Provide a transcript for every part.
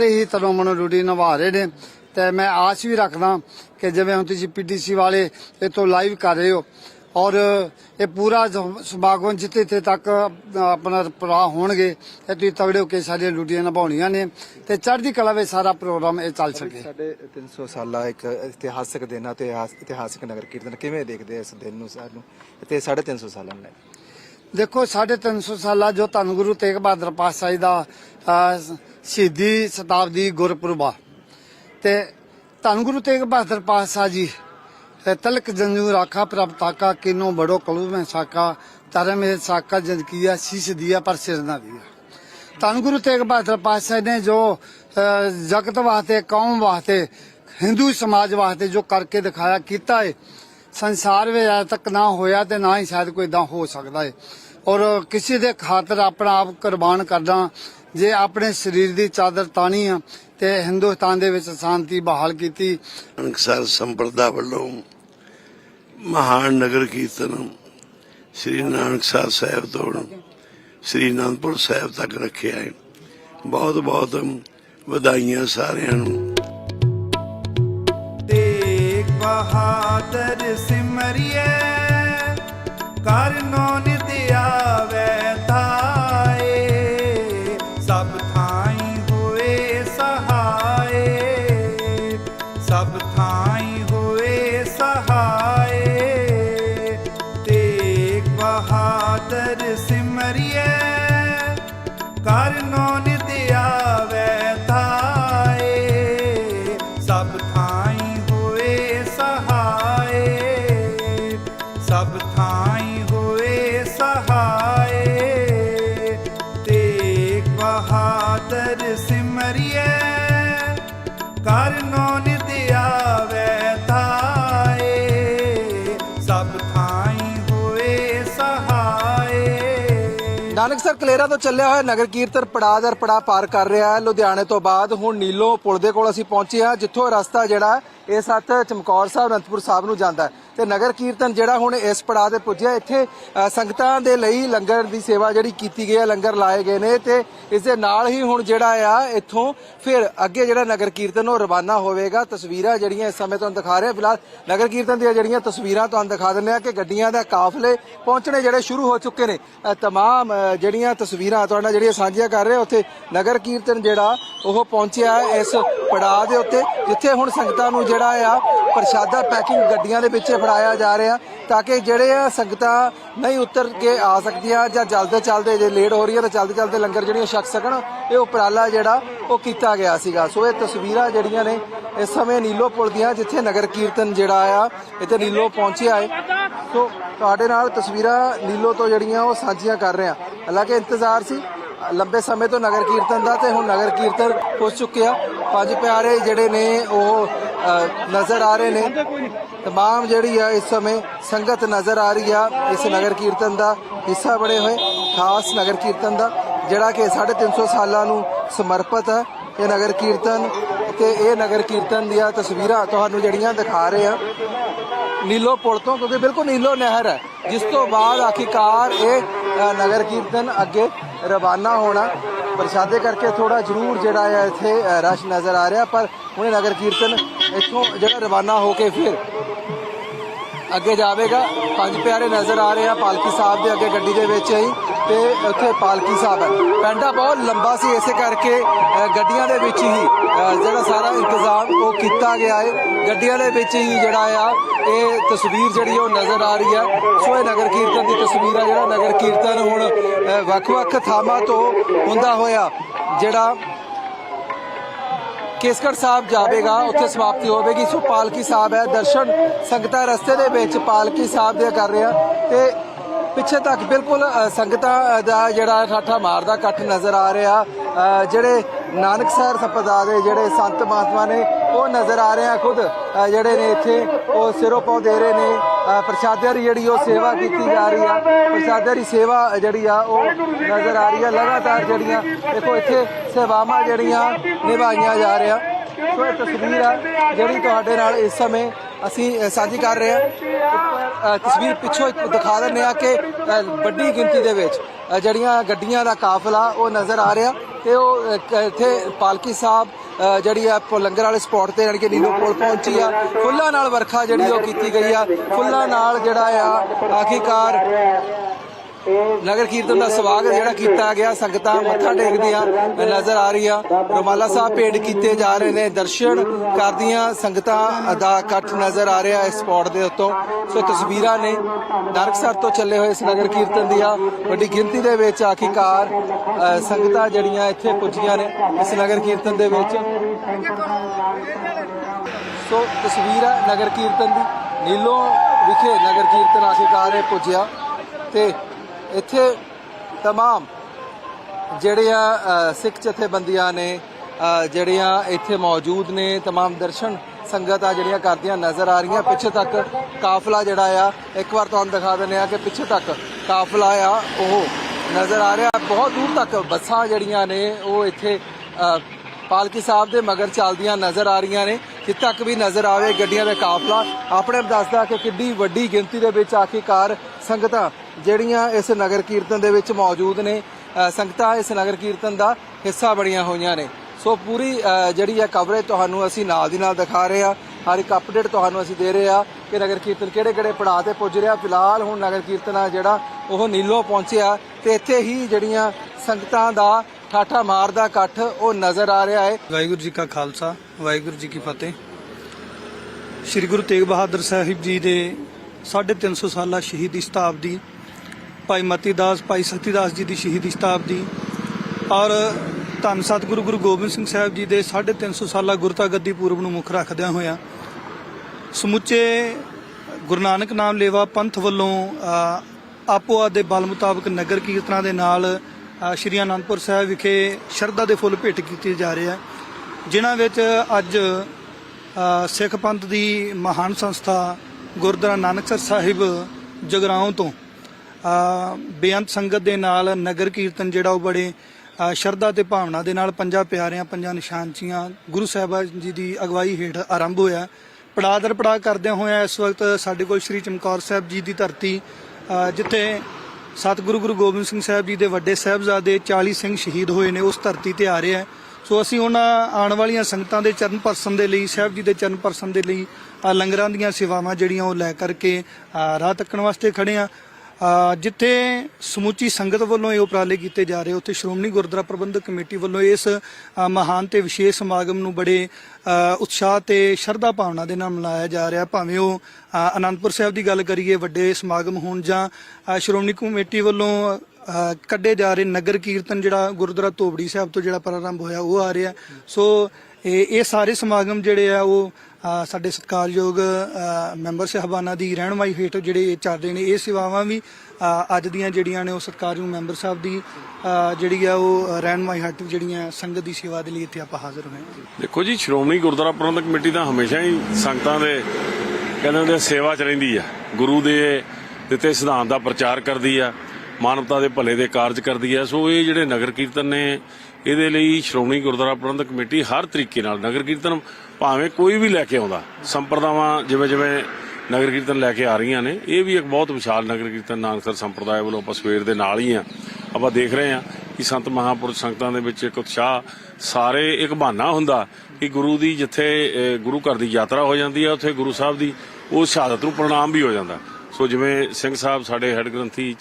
ਹੀ ਤਰ੍ਹਾਂ ਮਨੋ ਡਿਊਟੀ ਨਿਭਾ ਰਹੇ ਨੇ। ਤੇ ਮੈਂ ਆਸ ਵੀ ਰੱਖਦਾ ਕਿ ਜਿਵੇਂ ਹੁਣ ਤੁਸੀਂ ਪੀਟੀਸੀ ਵਾਲੇ ਇਹ ਤੋਂ ਲਾਈਵ ਕਰ ਰਹੇ ਹੋ ਔਰ ਇਹ ਪੂਰਾ ਸਮਾਗਮ ਜਿੱਥੇ ਇੱਥੇ ਤੱਕ ਆਪਣਾ ਭਰਾ ਹੋਣਗੇ ਤੇ ਤੁਸੀਂ ਤਗੜੇ ਹੋ ਕੇ ਸਾਡੀਆਂ ਡਿਊਟੀਆਂ ਨਿਭਾਉਣੀਆਂ ਨੇ ਤੇ ਚੜ੍ਹਦੀ ਕਲਾ ਵਿੱਚ ਸਾਰਾ ਪ੍ਰੋਗਰਾਮ ਇਹ ਚੱਲ ਸਕੇ। ਸਾਡੇ 300 ਸਾਲਾ ਇੱਕ ਇਤਿਹਾਸਕ ਦਿਨ ਆ ਤੇ ਇਤਿਹਾਸ- ਇਤਿਹਾਸਕ ਨਗਰ ਕੀਰਤਨ ਕਿਵੇਂ ਦੇਖਦੇ ਇਸ ਦਿਨ ਨੂੰ ਸਾਨੂੰ? ਤੇ 350 ਸਾਲਾਂ ਨੂੰ? ਦੇਖੋ 350 ਸਾਲਾ ਜੋ ਧੰਨ ਗੁਰੂ ਤੇਗ ਬਹਾਦਰ ਪਾਤਸ਼ਾਹ ਜੀ ਦਾ ਸ਼ਹੀਦੀ ਸ਼ਤਾਬਦੀ ਗੁਰਪੁਰਬ। ਤੇ ਧੰਨ ਗੁਰੂ ਤੇਗ ਬਹਾਦਰ ਪਾਤਸ਼ਾਹ ਜੀ ਤਲਕ ਜੰਜੂ ਰਾਖਾ ਪ੍ਰਭ ਕਿਨੋ ਬੜੋ ਕਲੂ ਮੈਂ ਸਾਕਾ ਧਰਮ ਇਹ ਸਾਕਾ ਜਦ ਕੀਆ ਸ਼ੀਸ਼ ਦਿਆ ਪਰ ਸਿਰ ਨਾ ਦਿਆ। ਧੰਨ ਗੁਰੂ ਤੇਗ ਬਹਾਦਰ ਪਾਤਸ਼ਾਹ ਨੇ ਜੋ ਜਗਤ ਵਾਸਤੇ, ਕੌਮ ਵਾਸਤੇ, ਹਿੰਦੂ ਸਮਾਜ ਵਾਸਤੇ ਜੋ ਕਰਕੇ ਦਿਖਾਇਆ, ਕੀਤਾ ਹੈ ਸੰਸਾਰ ਵਿੱਚ ਅਜੇ ਤੱਕ ਨਾ ਹੋਇਆ ਤੇ ਨਾ ਹੀ ਸ਼ਾਇਦ ਕੋਈ ਇਦਾਂ ਹੋ ਸਕਦਾ ਹੈ ਔਰ ਕਿਸੇ ਦੇ ਖਾਤਰ ਆਪਣਾ ਆਪ ਕੁਰਬਾਨ ਕਰਦਾ ਜੇ ਆਪਣੇ ਸਰੀਰ ਦੀ ਚਾਦਰ ਤਾਣੀ ਆ ਤੇ ਹਿੰਦੁਸਤਾਨ ਦੇ ਵਿੱਚ ਸ਼ਾਂਤੀ ਬਹਾਲ ਕੀਤੀ। ਅਨਕਸਰ ਸੰਪਰਦਾ ਵੱਲੋਂ ਮਹਾਨ ਨਗਰ ਕੀਰਤਨ ਸ੍ਰੀ ਨਾਨਕਸਰ ਸਾਹਿਬ ਤੋਂ ਸ੍ਰੀ ਅਨੰਦਪੁਰ ਸਾਹਿਬ ਤੱਕ ਰੱਖਿਆ ਹੈ ਬਹੁਤ ਬਹੁਤ ਵਧਾਈਆਂ ਸਾਰਿਆਂ ਨੂੰ। ਤੇਗ ਬਹਾਦਰ ਸਿਮਰਿਐ ਕਰਨੋ ਕਲੇਰਾ ਤੋਂ ਚੱਲਿਆ ਹੋਇਆ ਨਗਰ ਕੀਰਤਨ ਪੜਾਅ ਦਰ ਪੜਾਅ ਪਾਰ ਕਰ ਰਿਹਾ ਹੈ। ਲੁਧਿਆਣੇ ਤੋਂ ਬਾਅਦ ਹੁਣ ਨੀਲੋ ਪੁਲ ਦੇ ਕੋਲ ਅਸੀਂ ਪਹੁੰਚੇ ਹਾਂ, ਜਿੱਥੋਂ ਰਸਤਾ ਜਿਹੜਾ ਇਹ ਸੱਤ ਚਮਕੌਰ ਸਾਹਿਬ, ਅਨੰਦਪੁਰ ਸਾਹਿਬ ਨੂੰ ਜਾਂਦਾ ਹੈ। ਤੇ ਨਗਰ ਕੀਰਤਨ ਜਿਹੜਾ ਹੁਣ ਇਸ ਪੜਾਅ ਤੇ ਪੁੱਜਿਆ ਇੱਥੇ ਸੰਗਤਾਂ ਦੇ ਲਈ ਲੰਗਰ ਦੀ ਸੇਵਾ ਜਿਹੜੀ ਕੀਤੀ ਗਈ ਹੈ ਲੰਗਰ ਲਾਏ ਗਏ ਨੇ ਤੇ ਇਸ ਦੇ ਨਾਲ ਹੀ ਹੁਣ ਜਿਹੜਾ ਆ ਇੱਥੋਂ ਫਿਰ ਅੱਗੇ ਜਿਹੜਾ ਨਗਰ ਕੀਰਤਨ ਉਹ ਰਵਾਨਾ ਹੋਵੇਗਾ। ਤਸਵੀਰਾਂ ਜਿਹੜੀਆਂ ਇਸ ਸਮੇਂ ਤੁਹਾਨੂੰ ਦਿਖਾ ਰਹੇ। ਫਿਲਹਾਲ ਨਗਰ ਕੀਰਤਨ ਦੀਆਂ ਜਿਹੜੀਆਂ ਤਸਵੀਰਾਂ ਤੁਹਾਨੂੰ ਦਿਖਾ ਦਿੰਦੇ ਆ ਕਿ ਗੱਡੀਆਂ ਦਾ ਕਾਫਲੇ ਪਹੁੰਚਣੇ ਜਿਹੜੇ ਸ਼ੁਰੂ ਹੋ ਚੁੱਕੇ ਨੇ। ਅ, ਤਮਾਮ ਜਿਹੜੀਆਂ ਤਸਵੀਰਾਂ ਤੁਹਾਡਾ ਜਿਹੜੀਆਂ ਸਾਂਝੀਆਂ ਕਰ ਰਹੇ ਉੱਥੇ ਨਗਰ ਕੀਰਤਨ ਜਿਹੜਾ ਉਹ ਪਹੁੰਚਿਆ ਇਸ ਪੜਾਅ ਦੇ ਉੱਤੇ ਜਿੱਥੇ ਹੁਣ ਸੰਗਤਾਂ ਨੂੰ ਜਿਹੜਾ ਆ ਪ੍ਰਸ਼ਾਦਾ ਪੈਕਿੰਗ ਗੱਡੀਆਂ ਦੇ ਵਿੱਚ ਫੜਾਇਆ ਜਾ ਰਿਹਾ ਤਾਂ ਕਿ ਜਿਹੜੇ ਆ ਸੰਗਤਾਂ ਨਹੀਂ ਉਤਰ ਕੇ ਆ ਸਕਦੀਆਂ ਜਾਂ ਜਲਦੇ ਚਲਦੇ ਜੇ ਲੇਟ ਹੋ ਰਹੀ ਹੈ ਤਾਂ ਚਲਦੇ ਚਲਦੇ ਲੰਗਰ ਜਿਹੜੀਆਂ ਛਕ ਸਕਣ, ਇਹ ਉਪਰਾਲਾ ਜਿਹੜਾ ਉਹ ਕੀਤਾ ਗਿਆ ਸੀਗਾ। ਸੋ ਇਹ ਤਸਵੀਰਾਂ ਜਿਹੜੀਆਂ ਨੇ ਇਸ ਸਮੇਂ ਨੀਲੋ ਪੁਲ ਦੀਆਂ ਜਿੱਥੇ ਨਗਰ ਕੀਰਤਨ ਜਿਹੜਾ ਆ, ਇੱਥੇ ਨੀਲੋ ਪਹੁੰਚਿਆ ਹੈ। ਸੋ ਤੁਹਾਡੇ ਨਾਲ ਤਸਵੀਰਾਂ ਨੀਲੋ ਤੋਂ ਜਿਹੜੀਆਂ ਉਹ ਸਾਂਝੀਆਂ ਕਰ ਰਹੇ। ਹਾਂ ਹਾਲਾਂਕਿ ਇੰਤਜ਼ਾਰ ਸੀ, ਲੰਬੇ ਸਮੇਂ ਤੋਂ ਨਗਰ ਕੀਰਤਨ ਦਾ ਤੇ ਹੁਣ ਨਗਰ ਕੀਰਤਨ ਪੁੱਜ ਚੁੱਕਿਆ। ਪੰਜ ਪਿਆਰੇ ਜਿਹੜੇ ਨੇ ਉਹ ਨਜ਼ਰ ਆ ਰਹੇ ਨੇ। ਤਮਾਮ ਜਿਹੜੀ ਆ ਇਸ ਸਮੇਂ ਸੰਗਤ ਨਜ਼ਰ ਆ ਰਹੀ ਆ, ਇਸ ਨਗਰ ਕੀਰਤਨ ਦਾ ਹਿੱਸਾ ਬਣੇ ਹੋਏ, ਖਾਸ ਨਗਰ ਕੀਰਤਨ ਦਾ, ਜਿਹੜਾ ਕਿ 350 ਸਾਲਾਂ ਨੂੰ ਸਮਰਪਿਤ ਹੈ। ਇਹ ਨਗਰ ਕੀਰਤਨ ਤੇ ਇਹ ਨਗਰ ਕੀਰਤਨ ਦੀਆਂ ਤਸਵੀਰਾਂ ਤੁਹਾਨੂੰ ਜਿਹੜੀਆਂ ਦਿਖਾ ਰਹੇ ਆ। ਨੀਲੋ ਪੁਲ ਤੋਂ, ਕਿਉਂਕਿ ਬਿਲਕੁਲ ਨੀਲੋ ਨਹਿਰ ਹੈ, ਜਿਸ ਤੋਂ ਬਾਅਦ ਆਖਿਕਾਰ ਇਹ ਨਗਰ ਕੀਰਤਨ ਅੱਗੇ ਰਵਾਨਾ ਹੋਣਾ ਪ੍ਰਸ਼ਾਦੇ ਕਰਕੇ ਥੋੜਾ ਜ਼ਰੂਰ ਜਿਹੜਾ ਹੈ ਇੱਥੇ ਰਸ਼ ਨਜ਼ਰ ਆ ਰਿਹਾ ਪਰ ਹੁਣੇ ਨਗਰ ਕੀਰਤਨ ਇੱਥੋਂ ਜਿਹੜਾ ਰਵਾਨਾ ਹੋ ਕੇ ਫਿਰ ਅੱਗੇ ਜਾਵੇਗਾ ਪੰਜ ਪਿਆਰੇ ਨਜ਼ਰ ਆ ਰਹੇ ਆ ਪਾਲਕੀ ਸਾਹਿਬ ਦੇ ਅੱਗੇ ਗੱਡੀ ਦੇ ਵਿੱਚ ਹੀ ਤੇ ਉੱਥੇ ਪਾਲਕੀ ਸਾਹਿਬ ਹੈ। ਪੈਂਡਾ ਬਹੁਤ ਲੰਬਾ ਸੀ, ਇਸੇ ਕਰਕੇ ਗੱਡੀਆਂ ਦੇ ਵਿੱਚ ਹੀ ਜਿਹੜਾ ਸਾਰਾ ਇੰਤਜ਼ਾਮ ਉਹ ਕੀਤਾ ਗਿਆ ਹੈ ਗੱਡੀਆਂ ਦੇ ਵਿੱਚ ਹੀ ਜਿਹੜਾ ਆ, ਇਹ ਤਸਵੀਰ ਜਿਹੜੀ ਉਹ ਨਜ਼ਰ ਆ ਰਹੀ ਹੈ। ਸੋ ਇਹ ਨਗਰ ਕੀਰਤਨ ਦੀ ਤਸਵੀਰ ਆ ਜਿਹੜਾ ਨਗਰ ਕੀਰਤਨ ਹੁਣ ਵੱਖ-ਵੱਖ ਥਾਵਾਂ ਤੋਂ ਹੁੰਦਾ ਹੋਇਆ। ਜਿਹੜਾ ਕੇਸਗੜ੍ਹ ਸਾਹਿਬ ਜਾਵੇਗਾ, ਉੱਥੇ ਸਮਾਪਤੀ ਹੋਵੇਗੀ। ਸੋ ਪਾਲਕੀ ਸਾਹਿਬ ਹੈ, ਦਰਸ਼ਨ ਸੰਗਤਾਂ ਰਸਤੇ ਦੇ ਵਿੱਚ ਪਾਲਕੀ ਸਾਹਿਬ ਦੇ ਕਰ ਰਿਹਾ ਤੇ ਪਿੱਛੇ ਤੱਕ ਬਿਲਕੁਲ ਸੰਗਤਾਂ ਦਾ ਜਿਹੜਾ ਠਾਠਾ ਮਾਰਦਾ ਇਕੱਠ ਨਜ਼ਰ ਆ ਰਿਹਾ। ਅ, ਜਿਹੜੇ ਨਾਨਕਸਰ ਸੰਪਰਦਾ ਦੇ ਜਿਹੜੇ ਸੰਤ ਮਹਾਤਮਾ ਨੇ ਉਹ ਨਜ਼ਰ ਆ ਰਹੇ ਆ ਖੁਦ। ਜਿਹੜੇ ਨੇ ਇੱਥੇ ਉਹ ਸਿਰੋਂ ਪਾਉ ਦੇ ਰਹੇ ਨੇ। ਪ੍ਰਸ਼ਾਦਿਆਂ ਦੀ ਜਿਹੜੀ ਉਹ ਸੇਵਾ ਕੀਤੀ ਜਾ ਰਹੀ ਆ। ਪ੍ਰਸ਼ਾਦਿਆਂ ਦੀ ਸੇਵਾ ਜਿਹੜੀ ਆ ਉਹ ਨਜ਼ਰ ਆ ਰਹੀ ਆ। ਲਗਾਤਾਰ ਜਿਹੜੀਆਂ ਦੇਖੋ ਇੱਥੇ ਸੇਵਾਵਾਂ ਜਿਹੜੀਆਂ ਨਿਭਾਈਆਂ ਜਾ ਰਹੀਆਂ। ਸੋ ਇਹ ਤਸਵੀਰ ਆ ਜਿਹੜੀ ਤੁਹਾਡੇ ਨਾਲ ਇਸ ਸਮੇਂ ਅਸੀਂ ਸਾਂਝੀ ਕਰ ਰਹੇ ਹਾਂ। ਤਸਵੀਰ ਪਿੱਛੋਂ ਦਿਖਾ ਦਿੰਦੇ ਆ ਕਿ ਵੱਡੀ ਗਿਣਤੀ ਦੇ ਵਿੱਚ ਜਿਹੜੀਆਂ ਗੱਡੀਆਂ ਦਾ ਕਾਫਲਾ ਉਹ ਨਜ਼ਰ ਆ ਰਿਹਾ ਤੇ ਉਹ ਇੱਥੇ ਪਾਲਕੀ ਸਾਹਿਬ ਜਿਹੜੀ ਆ ਲੰਗਰ ਵਾਲੇ ਸਪੌਟ ਤੇ ਯਾਨੀ ਕਿ ਨੀਲੂ ਕੋਲ ਪਹੁੰਚੀ ਆ। ਫੁੱਲਾਂ ਨਾਲ ਵਰਖਾ ਜਿਹੜੀ ਉਹ ਕੀਤੀ ਗਈ ਆ। ਫੁੱਲਾਂ ਨਾਲ ਜਿਹੜਾ ਆ, ਆਖਿਰਕਾਰ ਨਗਰ ਕੀਰਤਨ ਦਾ ਸਵਾਗਤ ਜਿਹੜਾ ਕੀਤਾ ਗਿਆ, ਸੰਗਤਾਂ ਮੱਥਾ ਟੇਕਦੀਆਂ, ਨਜ਼ਰ ਆ ਰਹੀਆਂ। ਰੁਮਾਲਾ ਸਾਹਿਬ ਭੇਟ ਕੀਤੇ ਜਾ ਰਹੇ ਨੇ, ਦਰਸ਼ਨ ਕਰਦੀਆਂ, ਸੰਗਤਾਂ ਦਾ ਇਕੱਠ ਨਜ਼ਰ ਆ ਰਿਹਾ ਇਸ ਸਪੌਟ ਦੇ ਉੱਤੋਂ। ਸੋ ਤਸਵੀਰਾਂ ਨੇ ਨਾਨਕਸਰ ਤੋਂ ਚੱਲੇ ਹੋਏ ਇਸ ਨਗਰ ਕੀਰਤਨ ਦੀਆਂ। ਵੱਡੀ ਗਿਣਤੀ ਦੇ ਵਿੱਚ ਆਖਿਰਕਾਰ ਸੰਗਤਾਂ ਜਿਹੜੀਆਂ ਇੱਥੇ ਪੁੱਜੀਆਂ ਨੇ ਇਸ ਨਗਰ ਕੀਰਤਨ ਦੇ ਵਿੱਚ। ਸੋ ਤਸਵੀਰ ਹੈ ਨਗਰ ਕੀਰਤਨ ਦੀ। ਨੀਲੋਂ ਵਿਖੇ ਨਗਰ ਕੀਰਤਨ ਆਖਿਰਕਾਰ ਇਹ ਪੁੱਜਿਆ ਤੇ ਇੱਥੇ तमाम ਜਿਹੜੀਆਂ ਅ, ਸਿੱਖ ਜਥੇਬੰਦੀਆਂ ਨੇ ਅ, ਜਿਹੜੀਆਂ ਇੱਥੇ ਮੌਜੂਦ ਨੇ तमाम ਦਰਸ਼ਨ ਸੰਗਤਾਂ ਜਿਹੜੀਆਂ ਕਰਦੀਆਂ ਨਜ਼ਰ ਆ ਰਹੀਆਂ ਪਿੱਛੇ ਤੱਕ ਕਾਫਲਾ ਜਿਹੜਾ ਆ ਇੱਕ ਵਾਰ ਤੁਹਾਨੂੰ ਦਿਖਾ ਦਿੰਦੇ ਆ ਕਿ ਪਿੱਛੇ ਤੱਕ ਕਾਫਲਾ ਆ ਉਹ ਨਜ਼ਰ ਆ ਰਿਹਾ ਬਹੁਤ ਦੂਰ ਤੱਕ ਬੱਸਾਂ ਜਿਹੜੀਆਂ ਨੇ ਉਹ ਇੱਥੇ ਅ, ਪਾਲਕੀ ਸਾਹਿਬ ਦੇ ਮਗਰ ਚੱਲਦੀਆਂ ਨਜ਼ਰ ਆ ਰਹੀਆਂ ਨੇ ਜਿੱਥੇ ਤੱਕ ਵੀ ਨਜ਼ਰ ਆਵੇ ਗੱਡੀਆਂ ਦਾ ਕਾਫਲਾ। ਆਪਣੇ ਦੱਸਦਾ ਕਿ ਕਿੱਡੀ ਵੱਡੀ ਗਿਣਤੀ ਦੇ ਵਿੱਚ ਆਖਿਰਕਾਰ ਸੰਗਤਾਂ ਜਿਹੜੀਆਂ ਇਸ ਨਗਰ ਕੀਰਤਨ ਦੇ ਵਿੱਚ ਮੌਜੂਦ ਨੇ ਸੰਗਤਾਂ ਇਸ ਨਗਰ ਕੀਰਤਨ ਦਾ ਹਿੱਸਾ ਬਣੀਆਂ ਹੋਈਆਂ ਨੇ। ਸੋ ਪੂਰੀ ਜਿਹੜੀ ਹੈ ਕਵਰੇਜ ਤੁਹਾਨੂੰ ਅਸੀਂ ਨਾਲ ਦੀ ਨਾਲ ਦਿਖਾ ਰਹੇ ਆ ਹਰ ਇੱਕ ਅਪਡੇਟ ਤੁਹਾਨੂੰ ਅਸੀਂ ਦੇ ਰਹੇ ਆ ਕਿ ਨਗਰ ਕੀਰਤਨ ਕਿਹੜੇ ਕਿਹੜੇ ਪੜਾਅ ਤੇ ਪੁੱਜ ਰਿਹਾ। ਫਿਲਹਾਲ ਹੁਣ ਨਗਰ ਕੀਰਤਨ ਆ ਜਿਹੜਾ, ਉਹ ਨੀਲੋਂ ਪਹੁੰਚਿਆ ਤੇ ਇੱਥੇ ਹੀ ਜਿਹੜੀਆਂ ਸੰਗਤਾਂ ਦਾ ਠਾਠਾ ਮਾਰਦਾ ਇਕੱਠ, ਉਹ ਨਜ਼ਰ ਆ ਰਿਹਾ ਹੈ। ਵਾਹਿਗੁਰੂ ਜੀ ਕਾ ਖਾਲਸਾ, ਵਾਹਿਗੁਰੂ ਜੀ ਕੀ ਫਤਿਹ। ਸ੍ਰੀ ਗੁਰੂ ਤੇਗ ਬਹਾਦਰ ਸਾਹਿਬ ਜੀ ਦੇ 350 ਸਾਲਾ ਸ਼ਹੀਦੀ ਸ਼ਤਾਬਦੀ ਭਾਈ ਮਤੀ ਦਾਸ, ਭਾਈ ਸਤੀ ਜੀ ਦੀ ਸ਼ਹੀਦੀ ਸ਼ਤਾਬਦੀ ਔਰ ਧੰਨ ਸਤਿਗੁਰੂ ਗੁਰੂ ਗੋਬਿੰਦ ਸਿੰਘ ਸਾਹਿਬ ਜੀ ਦੇ 350 ਸਾਲਾ ਗੁਰਤਾ ਗੱਦੀ ਪੂਰਬ ਨੂੰ ਮੁੱਖ ਰੱਖਦਿਆਂ ਹੋਇਆਂ, ਸਮੁੱਚੇ ਗੁਰੂ ਨਾਨਕ ਨਾਮ ਲੇਵਾ ਪੰਥ ਵੱਲੋਂ ਆਪੋ ਆਪ ਦੇ ਬਲ ਮੁਤਾਬਕ ਨਗਰ ਕੀਰਤਨਾਂ ਦੇ ਨਾਲ ਸ਼੍ਰੀ ਅਨੰਦਪੁਰ ਸਾਹਿਬ ਵਿਖੇ ਸ਼ਰਧਾ ਦੇ ਫੁੱਲ ਭੇਟ ਕੀਤੇ ਜਾ ਰਹੇ ਆ, ਜਿਨ੍ਹਾਂ ਵਿੱਚ ਅੱਜ ਸਿੱਖ ਪੰਥ ਦੀ ਮਹਾਨ ਸੰਸਥਾ ਗੁਰਦੁਆਰਾ ਨਾਨਕਸਰ ਸਾਹਿਬ ਜਗਰਾਉਂ ਤੋਂ ਬੇਅੰਤ ਸੰਗਤ ਦੇ ਨਾਲ ਨਗਰ ਕੀਰਤਨ ਜਿਹੜਾ ਉਹ ਬੜੇ ਸ਼ਰਧਾ ਤੇ ਭਾਵਨਾ ਦੇ ਨਾਲ ਪੰਜਾਂ ਪਿਆਰਿਆਂ, ਪੰਜਾਂ ਨਿਸ਼ਾਨਚੀਆਂ ਗੁਰੂ ਸਾਹਿਬਾਨ ਜੀ ਦੀ ਅਗਵਾਈ ਹੇਠ ਆਰੰਭ ਹੋਇਆ। ਪੜਾਅ ਦਰ ਪੜਾਅ ਕਰਦਿਆਂ ਹੋਇਆ ਇਸ ਵਕਤ ਸਾਡੇ ਕੋਲ ਸ੍ਰੀ ਚਮਕੌਰ ਸਾਹਿਬ ਜੀ ਦੀ ਧਰਤੀ ਜਿੱਥੇ ਸਤਿਗੁਰੂ ਗੁਰੂ ਗੋਬਿੰਦ ਸਿੰਘ ਸਾਹਿਬ ਜੀ ਦੇ ਵੱਡੇ ਸਾਹਿਬਜ਼ਾਦੇ 40 ਸਿੰਘ ਸ਼ਹੀਦ ਹੋਏ ਨੇ, ਉਸ ਧਰਤੀ ਤੇ ਆ ਰਿਹਾ ਹੈ। ਸੋ ਅਸੀਂ ਉਹਨਾਂ ਆਉਣ ਵਾਲੀਆਂ ਸੰਗਤਾਂ ਦੇ ਚਰਨ ਪਰਸਨ ਦੇ ਲਈ, ਸਾਹਿਬ ਜੀ ਦੇ ਚਰਨ ਪਰਸਨ ਦੇ ਲਈ ਲੰਗਰਾਂ ਦੀਆਂ ਸੇਵਾਵਾਂ ਜਿਹੜੀਆਂ ਉਹ ਲੈ ਕਰਕੇ ਰਾਹ ਤੱਕਣ ਵਾਸਤੇ ਖੜੇ ਆ ਜਿੱਥੇ ਸਮੁੱਚੀ ਸੰਗਤ ਵੱਲੋਂ ਇਹ ਉਪਰਾਲੇ ਕੀਤੇ ਜਾ ਰਹੇ, ਉੱਥੇ ਸ਼੍ਰੋਮਣੀ ਗੁਰਦੁਆਰਾ ਪ੍ਰਬੰਧਕ ਕਮੇਟੀ ਵੱਲੋਂ ਇਸ ਮਹਾਨ ਤੇ ਵਿਸ਼ੇਸ਼ ਸਮਾਗਮ ਨੂੰ ਬੜੇ ਉਤਸ਼ਾਹ ਤੇ ਸ਼ਰਧਾ ਭਾਵਨਾ ਦੇ ਨਾਲ ਮਨਾਇਆ ਜਾ ਰਿਹਾ। ਭਾਵੇਂ ਉਹ ਅਨੰਦਪੁਰ ਸਾਹਿਬ ਦੀ ਗੱਲ ਕਰੀਏ, ਵੱਡੇ ਸਮਾਗਮ ਹੋਣ ਜਾਂ ਸ਼੍ਰੋਮਣੀ ਕਮੇਟੀ ਵੱਲੋਂ ਕੱਢੇ ਜਾ ਰਹੇ ਨਗਰ ਕੀਰਤਨ, ਜਿਹੜਾ ਗੁਰਦੁਆਰਾ ਧੋਬੜੀ ਸਾਹਿਬ ਤੋਂ ਜਿਹੜਾ ਪ੍ਰਾਰੰਭ ਹੋਇਆ, ਉਹ ਆ ਰਿਹਾ। ਸੋ, ਇਹ ਇਹ ਸਾਰੇ ਸਮਾਗਮ ਜਿਹੜੇ ਆ, ਉਹ ਸਾਡੇ ਸਤਿਕਾਰਯੋਗ ਮੈਂਬਰ ਸਹਿਬਾਨਾਂ ਦੀ ਰਹਿਨਮਾਈ ਹੇਠ ਜਿਹੜੇ ਚੱਲ ਰਹੇ ਨੇ ਇਹ ਸੇਵਾਵਾਂ ਵੀ ਅੱਜ ਦੀਆਂ ਜਿਹੜੀਆਂ ਨੇ ਉਹ ਸਤਿਕਾਰਯੋਗ ਮੈਂਬਰ ਸਾਹਿਬ ਦੀ ਜਿਹੜੀ ਆ ਉਹ ਰਹਿਨਮਾਈ ਹੇਠ ਜਿਹੜੀਆਂ ਸੰਗਤ ਦੀ ਸੇਵਾ ਦੇ ਲਈ ਇੱਥੇ ਆਪਾਂ ਹਾਜ਼ਰ ਹੋਏ ਦੇਖੋ ਜੀ ਸ਼੍ਰੋਮਣੀ ਗੁਰਦੁਆਰਾ ਪ੍ਰਬੰਧਕ ਕਮੇਟੀ ਤਾਂ ਹਮੇਸ਼ਾ ਹੀ ਸੰਗਤਾਂ ਦੇ ਕਹਿੰਦੇ ਹੁੰਦੇ ਆ, ਸੇਵਾ ਚ ਰਹਿੰਦੀ ਆ। ਗੁਰੂ ਦੇ ਦਿੱਤੇ ਸਿਧਾਂਤ ਦਾ ਪ੍ਰਚਾਰ ਕਰਦੀ ਆ ਮਾਨਵਤਾ ਦੇ ਭਲੇ ਦੇ ਕਾਰਜ ਕਰਦੀ ਹੈ ਸੋ ਇਹ ਜਿਹੜੇ ਨਗਰ ਕੀਰਤਨ ਨੇ ਇਹਦੇ ਲਈ ਸ਼੍ਰੋਮਣੀ ਗੁਰਦੁਆਰਾ ਪ੍ਰਬੰਧਕ ਕਮੇਟੀ ਹਰ ਤਰੀਕੇ ਨਾਲ ਨਗਰ ਕੀਰਤਨ ਭਾਵੇਂ ਕੋਈ ਵੀ ਲੈ ਕੇ ਆਉਂਦਾ, ਸੰਪਰਦਾਵਾਂ ਜਿਵੇਂ ਜਿਵੇਂ ਨਗਰ ਕੀਰਤਨ ਲੈ ਕੇ ਆ ਰਹੀਆਂ ਨੇ, ਇਹ ਵੀ ਇੱਕ ਬਹੁਤ ਵਿਸ਼ਾਲ ਨਗਰ ਕੀਰਤਨ ਨਾਨਕਸਰ ਸੰਪਰਦਾਇ ਵੱਲੋਂ ਆਪਾਂ ਸਵੇਰ ਦੇ ਨਾਲ ਹੀ ਆ। ਆਪਾਂ ਦੇਖ ਰਹੇ ਆ ਕਿ ਸੰਤ ਮਹਾਂਪੁਰਖ ਸੰਗਤਾਂ ਦੇ ਵਿੱਚ ਇੱਕ ਉਤਸ਼ਾਹ, ਸਾਰੇ ਇੱਕ ਬਹਾਨਾ ਹੁੰਦਾ ਕਿ ਗੁਰੂ ਦੀ ਜਿੱਥੇ ਗੁਰੂ ਘਰ ਦੀ ਯਾਤਰਾ ਹੋ ਜਾਂਦੀ ਹੈ ਉੱਥੇ ਗੁਰੂ ਸਾਹਿਬ ਦੀ ਉਹ ਸ਼ਹਾਦਤ ਨੂੰ ਪ੍ਰਣਾਮ ਵੀ ਹੋ ਜਾਂਦਾ। ਸੋ ਜਿਵੇਂ ਸਿੰਘ ਸਾਹਿਬ ਸਾਡੇ ਹੈੱਡ ਗ੍ਰੰਥੀ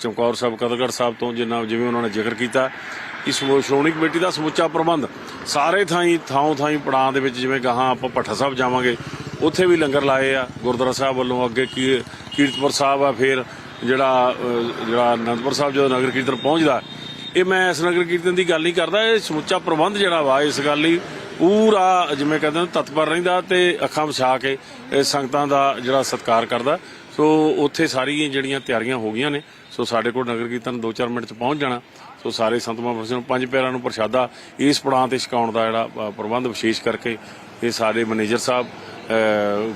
ਚਮਕੌਰ ਸਾਹਿਬ, ਕਦਗੜ ਸਾਹਿਬ ਤੋਂ ਜਿੰਨਾ ਜਿਵੇਂ ਉਹਨਾਂ ਨੇ ਜ਼ਿਕਰ ਕੀਤਾ ਕਿ ਸਮੂਹ ਸ਼੍ਰੋਮਣੀ ਕਮੇਟੀ ਦਾ ਸਮੁੱਚਾ ਪ੍ਰਬੰਧ ਸਾਰੇ ਥਾਈਂ ਥਾਂ ਥਾਈਂ ਪੜਾਂ ਦੇ ਵਿੱਚ ਜਿਵੇਂ ਗਾਹਾਂ ਆਪਾਂ ਭੱਠਾ ਸਾਹਿਬ ਜਾਵਾਂਗੇ, ਉੱਥੇ ਵੀ ਲੰਗਰ ਲਾਏ ਆ, ਗੁਰਦੁਆਰਾ ਸਾਹਿਬ ਵੱਲੋਂ ਅੱਗੇ ਕੀ, ਕੀਰਤਪੁਰ ਸਾਹਿਬ ਆ, ਫਿਰ ਜਿਹੜਾ ਜਿਹੜਾ ਅਨੰਦਪੁਰ ਸਾਹਿਬ ਜਦੋਂ ਨਗਰ ਕੀਰਤਨ ਪਹੁੰਚਦਾ, ਇਹ ਮੈਂ ਇਸ ਨਗਰ ਕੀਰਤਨ ਦੀ ਗੱਲ ਨਹੀਂ ਕਰਦਾ, ਇਹ ਸਮੁੱਚਾ ਪ੍ਰਬੰਧ ਜਿਹੜਾ ਵਾ ਇਸ ਗੱਲ ਲਈ ਪੂਰਾ ਜਿਵੇਂ ਕਹਿੰਦੇ ਨੇ ਤਤਪਰ ਰਹਿੰਦਾ ਤੇ ਅੱਖਾਂ ਵਿਛਾ ਕੇ ਇਹ ਸੰਗਤਾਂ ਦਾ ਜਿਹੜਾ ਸਤਿਕਾਰ ਕਰਦਾ। ਸੋ ਉੱਥੇ ਸਾਰੀਆਂ ਜਿਹੜੀਆਂ ਤਿਆਰੀਆਂ ਹੋ ਗਈਆਂ ਨੇ, ਸੋ ਸਾਡੇ ਕੋਲ ਨਗਰ ਕੀਰਤਨ 2-4 ਮਿੰਟ ਚ ਪਹੁੰਚ ਜਾਣਾ। ਸੋ ਸਾਰੇ ਸੰਤ ਮਹਾਂਪੁਰਸ਼ਾਂ ਨੂੰ ਪੰਜ ਪਿਆਰਿਆਂ ਨੂੰ ਪ੍ਰਸ਼ਾਦਾ ਇਸ ਪੜਾਂ ਤੇ ਛਕਾਉਣ ਦਾ ਜਿਹੜਾ ਪ੍ਰਬੰਧ ਵਿਸ਼ੇਸ਼ ਕਰਕੇ ਇਹ ਸਾਡੇ ਮੈਨੇਜਰ ਸਾਹਿਬ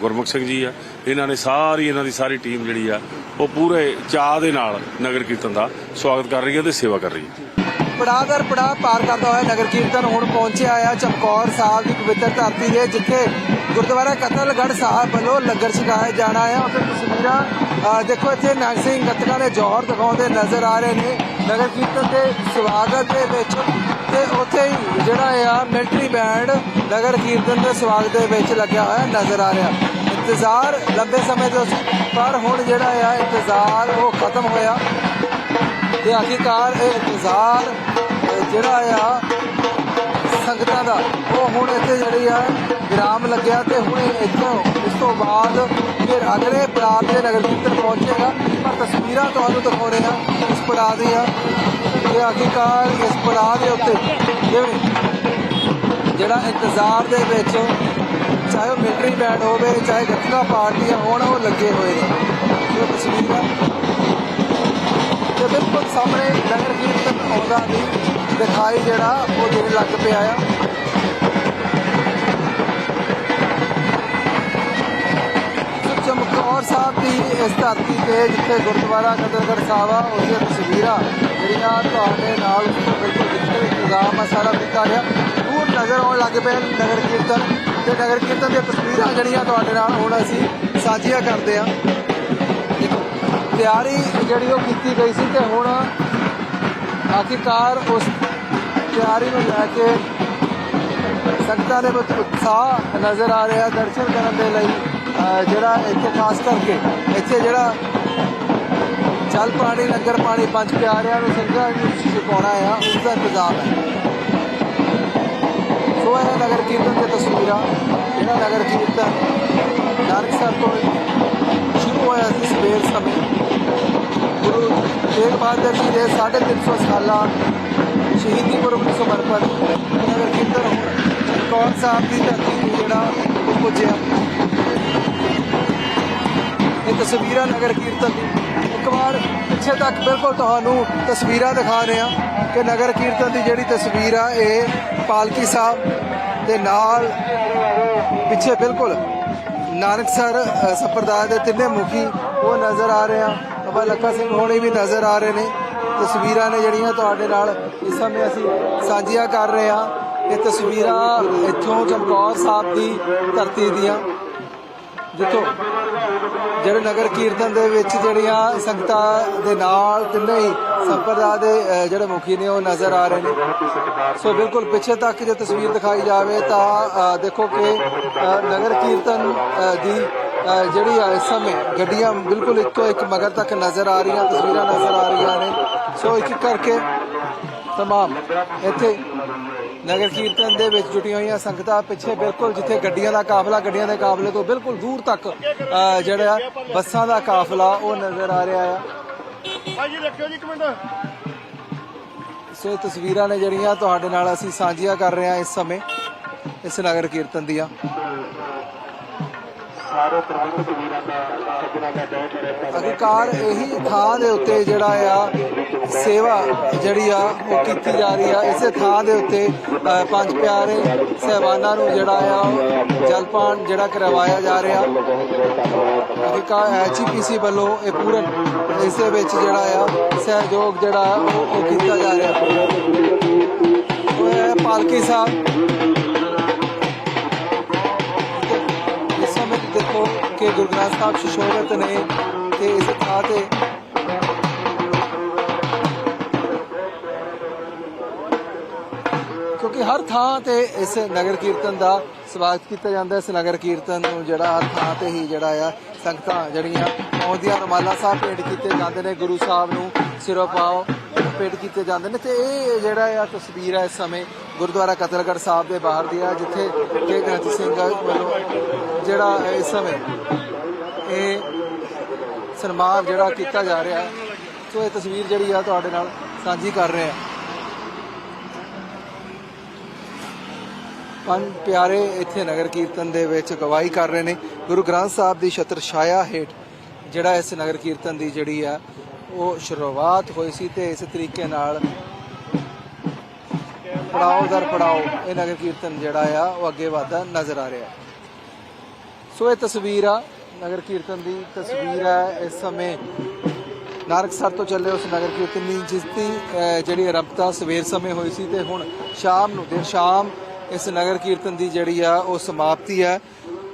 ਗੁਰਮੁਖ ਸਿੰਘ ਜੀ ਆ। ਇਹਨਾਂ ਨੇ ਸਾਰੀ, ਇਹਨਾਂ ਦੀ ਸਾਰੀ ਟੀਮ ਜਿਹੜੀ ਆ, ਉਹ ਪੂਰੇ ਚਾਅ ਦੇ ਨਾਲ ਨਗਰ ਕੀਰਤਨ ਦਾ ਸਵਾਗਤ ਕਰ ਰਹੀ ਹੈ ਤੇ ਸੇਵਾ ਕਰ ਰਹੀ ਹੈ। ਪੜਾਦਰ ਪੜਾ ਪਾਰ ਕਰਦਾ ਹੋਇਆ ਨਗਰ ਕੀਰਤਨ ਹੁਣ ਪਹੁੰਚਿਆ ਆ ਚਮਕੌਰ ਸਾਹਿਬ ਦੀ ਪਵਿੱਤਰ ਧਰਤੀ ਦੇ, ਜਿੱਥੇ ਗੁਰਦੁਆਰਾ ਕਤਲਗੜ੍ਹ ਸਾਹਿਬ ਵੱਲੋਂ ਲੰਗਰ ਛਕਾਇਆ ਜਾਣਾ ਆ। ਉੱਥੇ ਤਸਵੀਰਾਂ ਦੇਖੋ ਇੱਥੇ ਨਾਗ ਸਿੰਘ ਗੱਤਕਾਂ ਦੇ ਜੋਹਰ ਦਿਖਾਉਂਦੇ ਨਜ਼ਰ ਆ ਰਹੇ ਨੇ। ਨਗਰ ਕੀਰਤਨ ਦੇ ਸਵਾਗਤ ਦੇ ਵਿੱਚ ਤੇ ਉੱਥੇ ਹੀ ਜਿਹੜਾ ਆ ਮਿਲਟਰੀ ਬੈਂਡ ਨਗਰ ਕੀਰਤਨ ਦੇ ਸਵਾਗਤ ਦੇ ਵਿੱਚ ਲੱਗਿਆ ਹੋਇਆ ਨਜ਼ਰ ਆ ਰਿਹਾ। ਇੰਤਜ਼ਾਰ ਲੰਬੇ ਸਮੇਂ ਤੋਂ ਸੀ, ਪਰ ਹੁਣ ਜਿਹੜਾ ਆ, ਇੰਤਜ਼ਾਰ ਉਹ ਖਤਮ ਹੋਇਆ। ਤੇ ਆਖਿਰਕਾਰ ਇਹ ਇੰਤਜ਼ਾਰ, ਜਿਹੜਾ ਆ ਸੰਗਤਾਂ ਦਾ। ਉਹ ਹੁਣ ਇੱਥੇ ਜਿਹੜੀ ਆ, ਵਿਰਾਮ ਲੱਗਿਆ ਤੇ ਹੁਣ ਇੱਥੋਂ, ਇਸ ਤੋਂ ਬਾਅਦ ਫਿਰ ਅਗਲੇ ਪੜਾਅ ਤੇ ਨਗਰ ਕੀਰਤਨ ਪਹੁੰਚੇਗਾ ਪਰ ਤਸਵੀਰਾਂ ਤੁਹਾਨੂੰ ਦਿਖਾ ਰਹੇ ਹਾਂ ਇਸ ਪੜਾਅ ਦੀਆਂ। ਤੇ ਆਖਿਰਕਾਰ ਇਸ ਪੜਾਅ ਦੇ ਉੱਤੇ ਜਿਵੇਂ ਜਿਹੜਾ ਇੰਤਜ਼ਾਰ ਦੇ ਵਿੱਚ ਚਾਹੇ ਉਹ ਮਿਲਟਰੀ ਬੈਂਡ ਹੋਵੇ, ਚਾਹੇ ਗੱਤਕਾ ਪਾਰਟੀਆਂ ਹੋਣ ਉਹ ਲੱਗੇ ਹੋਏ ਨੇ। ਇਹ ਤਸਵੀਰਾਂ। ਤੇ ਬਿਲਕੁਲ ਸਾਹਮਣੇ ਨਗਰ ਕੀਰਤਨ ਆਉਂਦਾ ਵੀ ਦਿਖਾਈ ਜਿਹੜਾ ਉਹ ਦੇਣ ਲੱਗ ਪਿਆ ਆ ਚਮਕੌਰ ਸਾਹਿਬ ਦੀ ਇਸ ਧਰਤੀ ਤੇ ਜਿੱਥੇ ਗੁਰਦੁਆਰਾ ਕਦਰਗੜ੍ਹ ਸਾਹਿਬ ਆ ਉਸ ਦੀਆਂ ਤਸਵੀਰਾਂ ਜਿਹੜੀਆਂ ਤੁਹਾਡੇ ਨਾਲ ਉਸ ਤੋਂ ਬਿਲਕੁਲ ਜਿੱਥੇ ਇੰਤਜ਼ਾਮ ਆ, ਸਾਰਾ ਦਿੱਤਾ ਗਿਆ। ਦੂਰ ਨਜ਼ਰ ਆਉਣ ਲੱਗ ਪਏ ਨਗਰ ਕੀਰਤਨ ਤੇ ਨਗਰ ਕੀਰਤਨ ਦੀਆਂ ਤਸਵੀਰਾਂ ਜਿਹੜੀਆਂ ਤੁਹਾਡੇ ਨਾਲ ਹੁਣ ਅਸੀਂ ਸਾਂਝੀਆਂ ਕਰਦੇ ਆ ਦੇਖੋ, ਤਿਆਰੀ ਜਿਹੜੀ ਉਹ ਕੀਤੀ ਗਈ ਸੀ ਤੇ ਹੁਣ ਆਖਿਰਕਾਰ ਉਸ ਤਿਆਰੀ ਨੂੰ ਲੈ ਕੇ ਸੰਗਤਾਂ ਦੇ ਵਿੱਚ ਉਤਸ਼ਾਹ ਨਜ਼ਰ ਆ ਰਿਹਾ ਦਰਸ਼ਨ ਕਰਨ ਦੇ ਲਈ ਜਿਹੜਾ ਇੱਥੇ ਖਾਸ ਕਰਕੇ ਇੱਥੇ ਜਿਹੜਾ ਜਲ ਪਾਣੀ, ਲੰਗਰ ਪਾਣੀ ਪੰਜ ਪਿਆਰਿਆਂ ਨੂੰ ਸੰਗਤਾਂ ਨੂੰ ਛਕਾਉਣਾ ਆ, ਉਸ ਦਾ ਇੰਤਜ਼ਾਮ ਹੈ। ਸੋ ਇਹ ਨਗਰ ਕੀਰਤਨ ਦੀਆਂ ਤਸਵੀਰਾਂ ਜਿਹੜਾ ਨਗਰ ਕੀਰਤਨ ਨਾਨਕਸਰ ਤੋਂ ਸ਼ੁਰੂ ਹੋਇਆ ਸੀ ਸਵੇਰ ਸਮੇਂ। ਗੁਰੂ ਤੇਗ ਬਹਾਦਰ ਜੀ ਦੇ 350 ਸਾਲਾ ਸ਼ਹੀਦੀ ਪੁਰਬ ਨੂੰ ਸਮਰਪਿਤ ਨਗਰ ਕੀਰਤਨ ਕੌਣ ਸਾਹਿਬ ਦੀ ਧਰਤੀ ਨੂੰ ਜਿਹੜਾ ਪੁੱਜਿਆ। ਇਹ ਤਸਵੀਰਾਂ ਨਗਰ ਕੀਰਤਨ ਦੀ ਇੱਕ ਵਾਰ ਪਿੱਛੇ ਤੱਕ ਬਿਲਕੁਲ ਤੁਹਾਨੂੰ ਤਸਵੀਰਾਂ ਦਿਖਾ ਰਹੇ ਹਾਂ ਕਿ ਨਗਰ ਕੀਰਤਨ ਦੀ ਜਿਹੜੀ ਤਸਵੀਰ ਆ ਇਹ ਪਾਲਕੀ ਸਾਹਿਬ ਦੇ ਨਾਲ ਪਿੱਛੇ ਬਿਲਕੁਲ ਨਾਨਕਸਰ ਅ, ਸੰਪਰਦਾਇ ਦੇ ਤਿੰਨੇ ਮੁਖੀ ਉਹ ਨਜ਼ਰ ਆ ਰਹੇ ਆ। ਬਾਬਾ ਲੱਖਾ ਸਿੰਘ ਹੋਣੀ ਵੀ ਨਜ਼ਰ ਆ ਰਹੇ ਨੇ। ਤਸਵੀਰਾਂ ਨੇ ਜਿਹੜੀਆਂ ਤੁਹਾਡੇ ਨਾਲ ਇਸ ਸਮੇਂ ਅਸੀਂ ਸਾਂਝੀਆਂ ਕਰ ਰਹੇ ਹਾਂ। ਇਹ ਤਸਵੀਰਾਂ ਇੱਥੋਂ ਚਮਕੌਰ ਸਾਹਿਬ ਦੀ ਧਰਤੀ ਦੀਆਂ। ਜਿੱਥੋਂ ਜਿਹੜੇ ਨਗਰ ਕੀਰਤਨ ਦੇ ਵਿੱਚ ਜਿਹੜੀਆਂ ਸੰਗਤਾਂ ਦੇ ਨਾਲ ਤਿੰਨੇ ਹੀ ਸੰਪਰਦਾ ਦੇ ਜਿਹੜੇ ਮੁਖੀ ਨੇ ਉਹ ਨਜ਼ਰ ਆ ਰਹੇ ਨੇ। ਸੋ ਬਿਲਕੁਲ ਪਿੱਛੇ ਤੱਕ ਜੇ ਤਸਵੀਰ ਦਿਖਾਈ ਜਾਵੇ ਤਾਂ ਦੇਖੋ ਕਿ ਨਗਰ ਕੀਰਤਨ ਦੀ ਜਿਹੜੀ ਆ ਇਸ ਸਮੇਂ ਗੱਡੀਆਂ ਬਿਲਕੁਲ ਇੱਕੋ ਇੱਕ ਮਗਰ ਤੱਕ ਨਜ਼ਰ ਆ ਰਹੀਆਂ ਤਸਵੀਰਾਂ ਨਜ਼ਰ ਆ ਰਹੀਆਂ ਨੇ। ਸੋ ਇੱਕ ਕਰਕੇ ਤਮਾਮ ਇੱਥੇ ਨਗਰ ਕੀਰਤਨ ਦੇ ਵਿੱਚ ਜੁਟੀਆਂ ਹੋਈਆਂ ਸੰਗਤਾਂ ਪਿੱਛੇ ਬਿਲਕੁਲ ਜਿੱਥੇ ਗੱਡੀਆਂ ਦਾ ਕਾਫਲਾ ਗੱਡੀਆਂ ਦੇ ਕਾਫਲੇ ਤੋਂ ਬਿਲਕੁਲ ਦੂਰ ਤੱਕ ਜਿਹੜਾ ਬੱਸਾਂ ਦਾ ਕਾਫਲਾ ਉਹ ਨਜ਼ਰ ਆ ਰਿਹਾ ਆ। ਸੋ ਇਹ ਤਸਵੀਰਾਂ ਨੇ ਜਿਹੜੀਆਂ ਤੁਹਾਡੇ ਨਾਲ ਅਸੀਂ ਸਾਂਝੀਆਂ ਕਰ ਰਹੇ ਹਾਂ ਇਸ ਸਮੇਂ ਇਸ ਨਗਰ ਕੀਰਤਨ ਦੀਆਂ। ਅਧਿਕਾਰ ਇਹੀ ਥਾਂ ਦੇ ਉੱਤੇ ਜਿਹੜਾ ਆ, ਸੇਵਾ ਜਿਹੜੀ ਆ, ਉਹ ਕੀਤੀ ਜਾ ਰਹੀ ਆ। ਇਸੇ ਥਾਂ ਦੇ ਉੱਤੇ ਪੰਜ ਪਿਆਰੇ ਸਹਿਬਾਨਾਂ ਨੂੰ ਜਿਹੜਾ ਆ ਜਲਪਾਨ ਜਿਹੜਾ ਕਰਵਾਇਆ ਜਾ ਰਿਹਾ। ਅਧਿਕਾਰ ਐਚਪੀਸੀ ਵੱਲੋਂ ਇਹ ਪੂਰਨ ਇਸ ਦੇ ਵਿੱਚ ਜਿਹੜਾ ਆ, ਸਹਿਯੋਗ ਜਿਹੜਾ ਉਹ ਉਹ ਕੀਤਾ ਜਾ ਰਿਹਾ। ਉਹ ਹੈ ਪਾਲਕੀ ਸਾਹਿਬ। ਕਿ ਗੁਰੂ ਗ੍ਰੰਥ ਸਾਹਿਬ ਸ਼ਿਸ਼ੋਭਤ ਨੇ ਤੇ ਇਸ ਥਾਂ ਤੇ ਕਿਉਂਕਿ ਹਰ ਥਾਂ ਤੇ ਇਸ ਨਗਰ ਕੀਰਤਨ ਦਾ ਸਵਾਗਤ ਕੀਤਾ ਜਾਂਦਾ ਇਸ ਨਗਰ ਕੀਰਤਨ ਨੂੰ ਜਿਹੜਾ ਹਰ ਥਾਂ ਤੇ ਹੀ ਜਿਹੜਾ ਆ, ਸੰਗਤਾਂ ਜਿਹੜੀਆਂ ਆਉਂਦੀਆਂ ਰਮਾਲਾ ਸਾਹਿਬ ਭੇਟ ਕੀਤੇ ਜਾਂਦੇ ਨੇ, ਗੁਰੂ ਸਾਹਿਬ ਨੂੰ ਸਿਰੋਂ ਪਾਓ। ਭੇਟ ਕੀਤੇ ਜਾਂਦੇ ਨੇ ਤੇ ਇਹ ਜਿਹੜਾ ਆ ਤਸਵੀਰ ਹੈ ਇਸ ਸਮੇਂ ਗੁਰਦੁਆਰਾ ਕਤਲਗੜ੍ਹ ਸਾਹਿਬ ਦੇ ਬਾਹਰ ਦੀ ਆ, ਜਿੱਥੇ ਕੇ ਗ੍ਰੰਥੀ ਸਿੰਘ ਵੱਲੋਂ ਜਿਹੜਾ ਇਸ ਸਮੇਂ ਇਹ ਸਨਮਾਨ ਜਿਹੜਾ ਕੀਤਾ ਜਾ ਰਿਹਾ ਹੈ। ਸੋ ਇਹ ਤਸਵੀਰ ਜਿਹੜੀ ਆ ਤੁਹਾਡੇ ਨਾਲ ਸਾਂਝੀ ਕਰ ਰਹੇ ਆ ਪੰਜ ਪਿਆਰੇ ਇੱਥੇ ਨਗਰ ਕੀਰਤਨ ਦੇ ਵਿੱਚ ਗਵਾਹੀ ਕਰ ਰਹੇ ਨੇ। ਗੁਰੂ ਗ੍ਰੰਥ ਸਾਹਿਬ ਦੀ ਛਤਰ ਛਾਇਆ ਹੇਠ ਜਿਹੜਾ ਇਸ ਨਗਰ ਕੀਰਤਨ ਦੀ ਜਿਹੜੀ ਆ ਉਹ ਸ਼ੁਰੂਆਤ ਹੋਈ ਸੀ ਤੇ ਇਸ ਤਰੀਕੇ ਨਾਲ ਪੜਾਓ ਦਰ ਪੜਾਓ, ਇਹ ਨਗਰ ਕੀਰਤਨ ਜਿਹੜਾ ਆ, ਉਹ ਅੱਗੇ ਵਧਦਾ ਨਜ਼ਰ ਆ ਰਿਹਾ। ਸੋ ਇਹ ਤਸਵੀਰ ਆ, ਨਗਰ ਕੀਰਤਨ ਦੀ ਤਸਵੀਰ ਹੈ ਇਸ ਸਮੇਂ ਨਾਨਕਸਰ ਤੋਂ ਚੱਲੇ ਉਸ ਨਗਰ ਕੀਰਤਨ ਦੀ, ਜਿਸ ਦੀ ਜਿਹੜੀ ਆਰੰਭਤਾ ਸਵੇਰ ਸਮੇਂ ਹੋਈ ਸੀ ਤੇ ਹੁਣ ਸ਼ਾਮ ਨੂੰ, ਦੇਰ ਸ਼ਾਮ ਇਸ ਨਗਰ ਕੀਰਤਨ ਦੀ ਜਿਹੜੀ ਆ, ਉਹ ਸਮਾਪਤੀ ਹੈ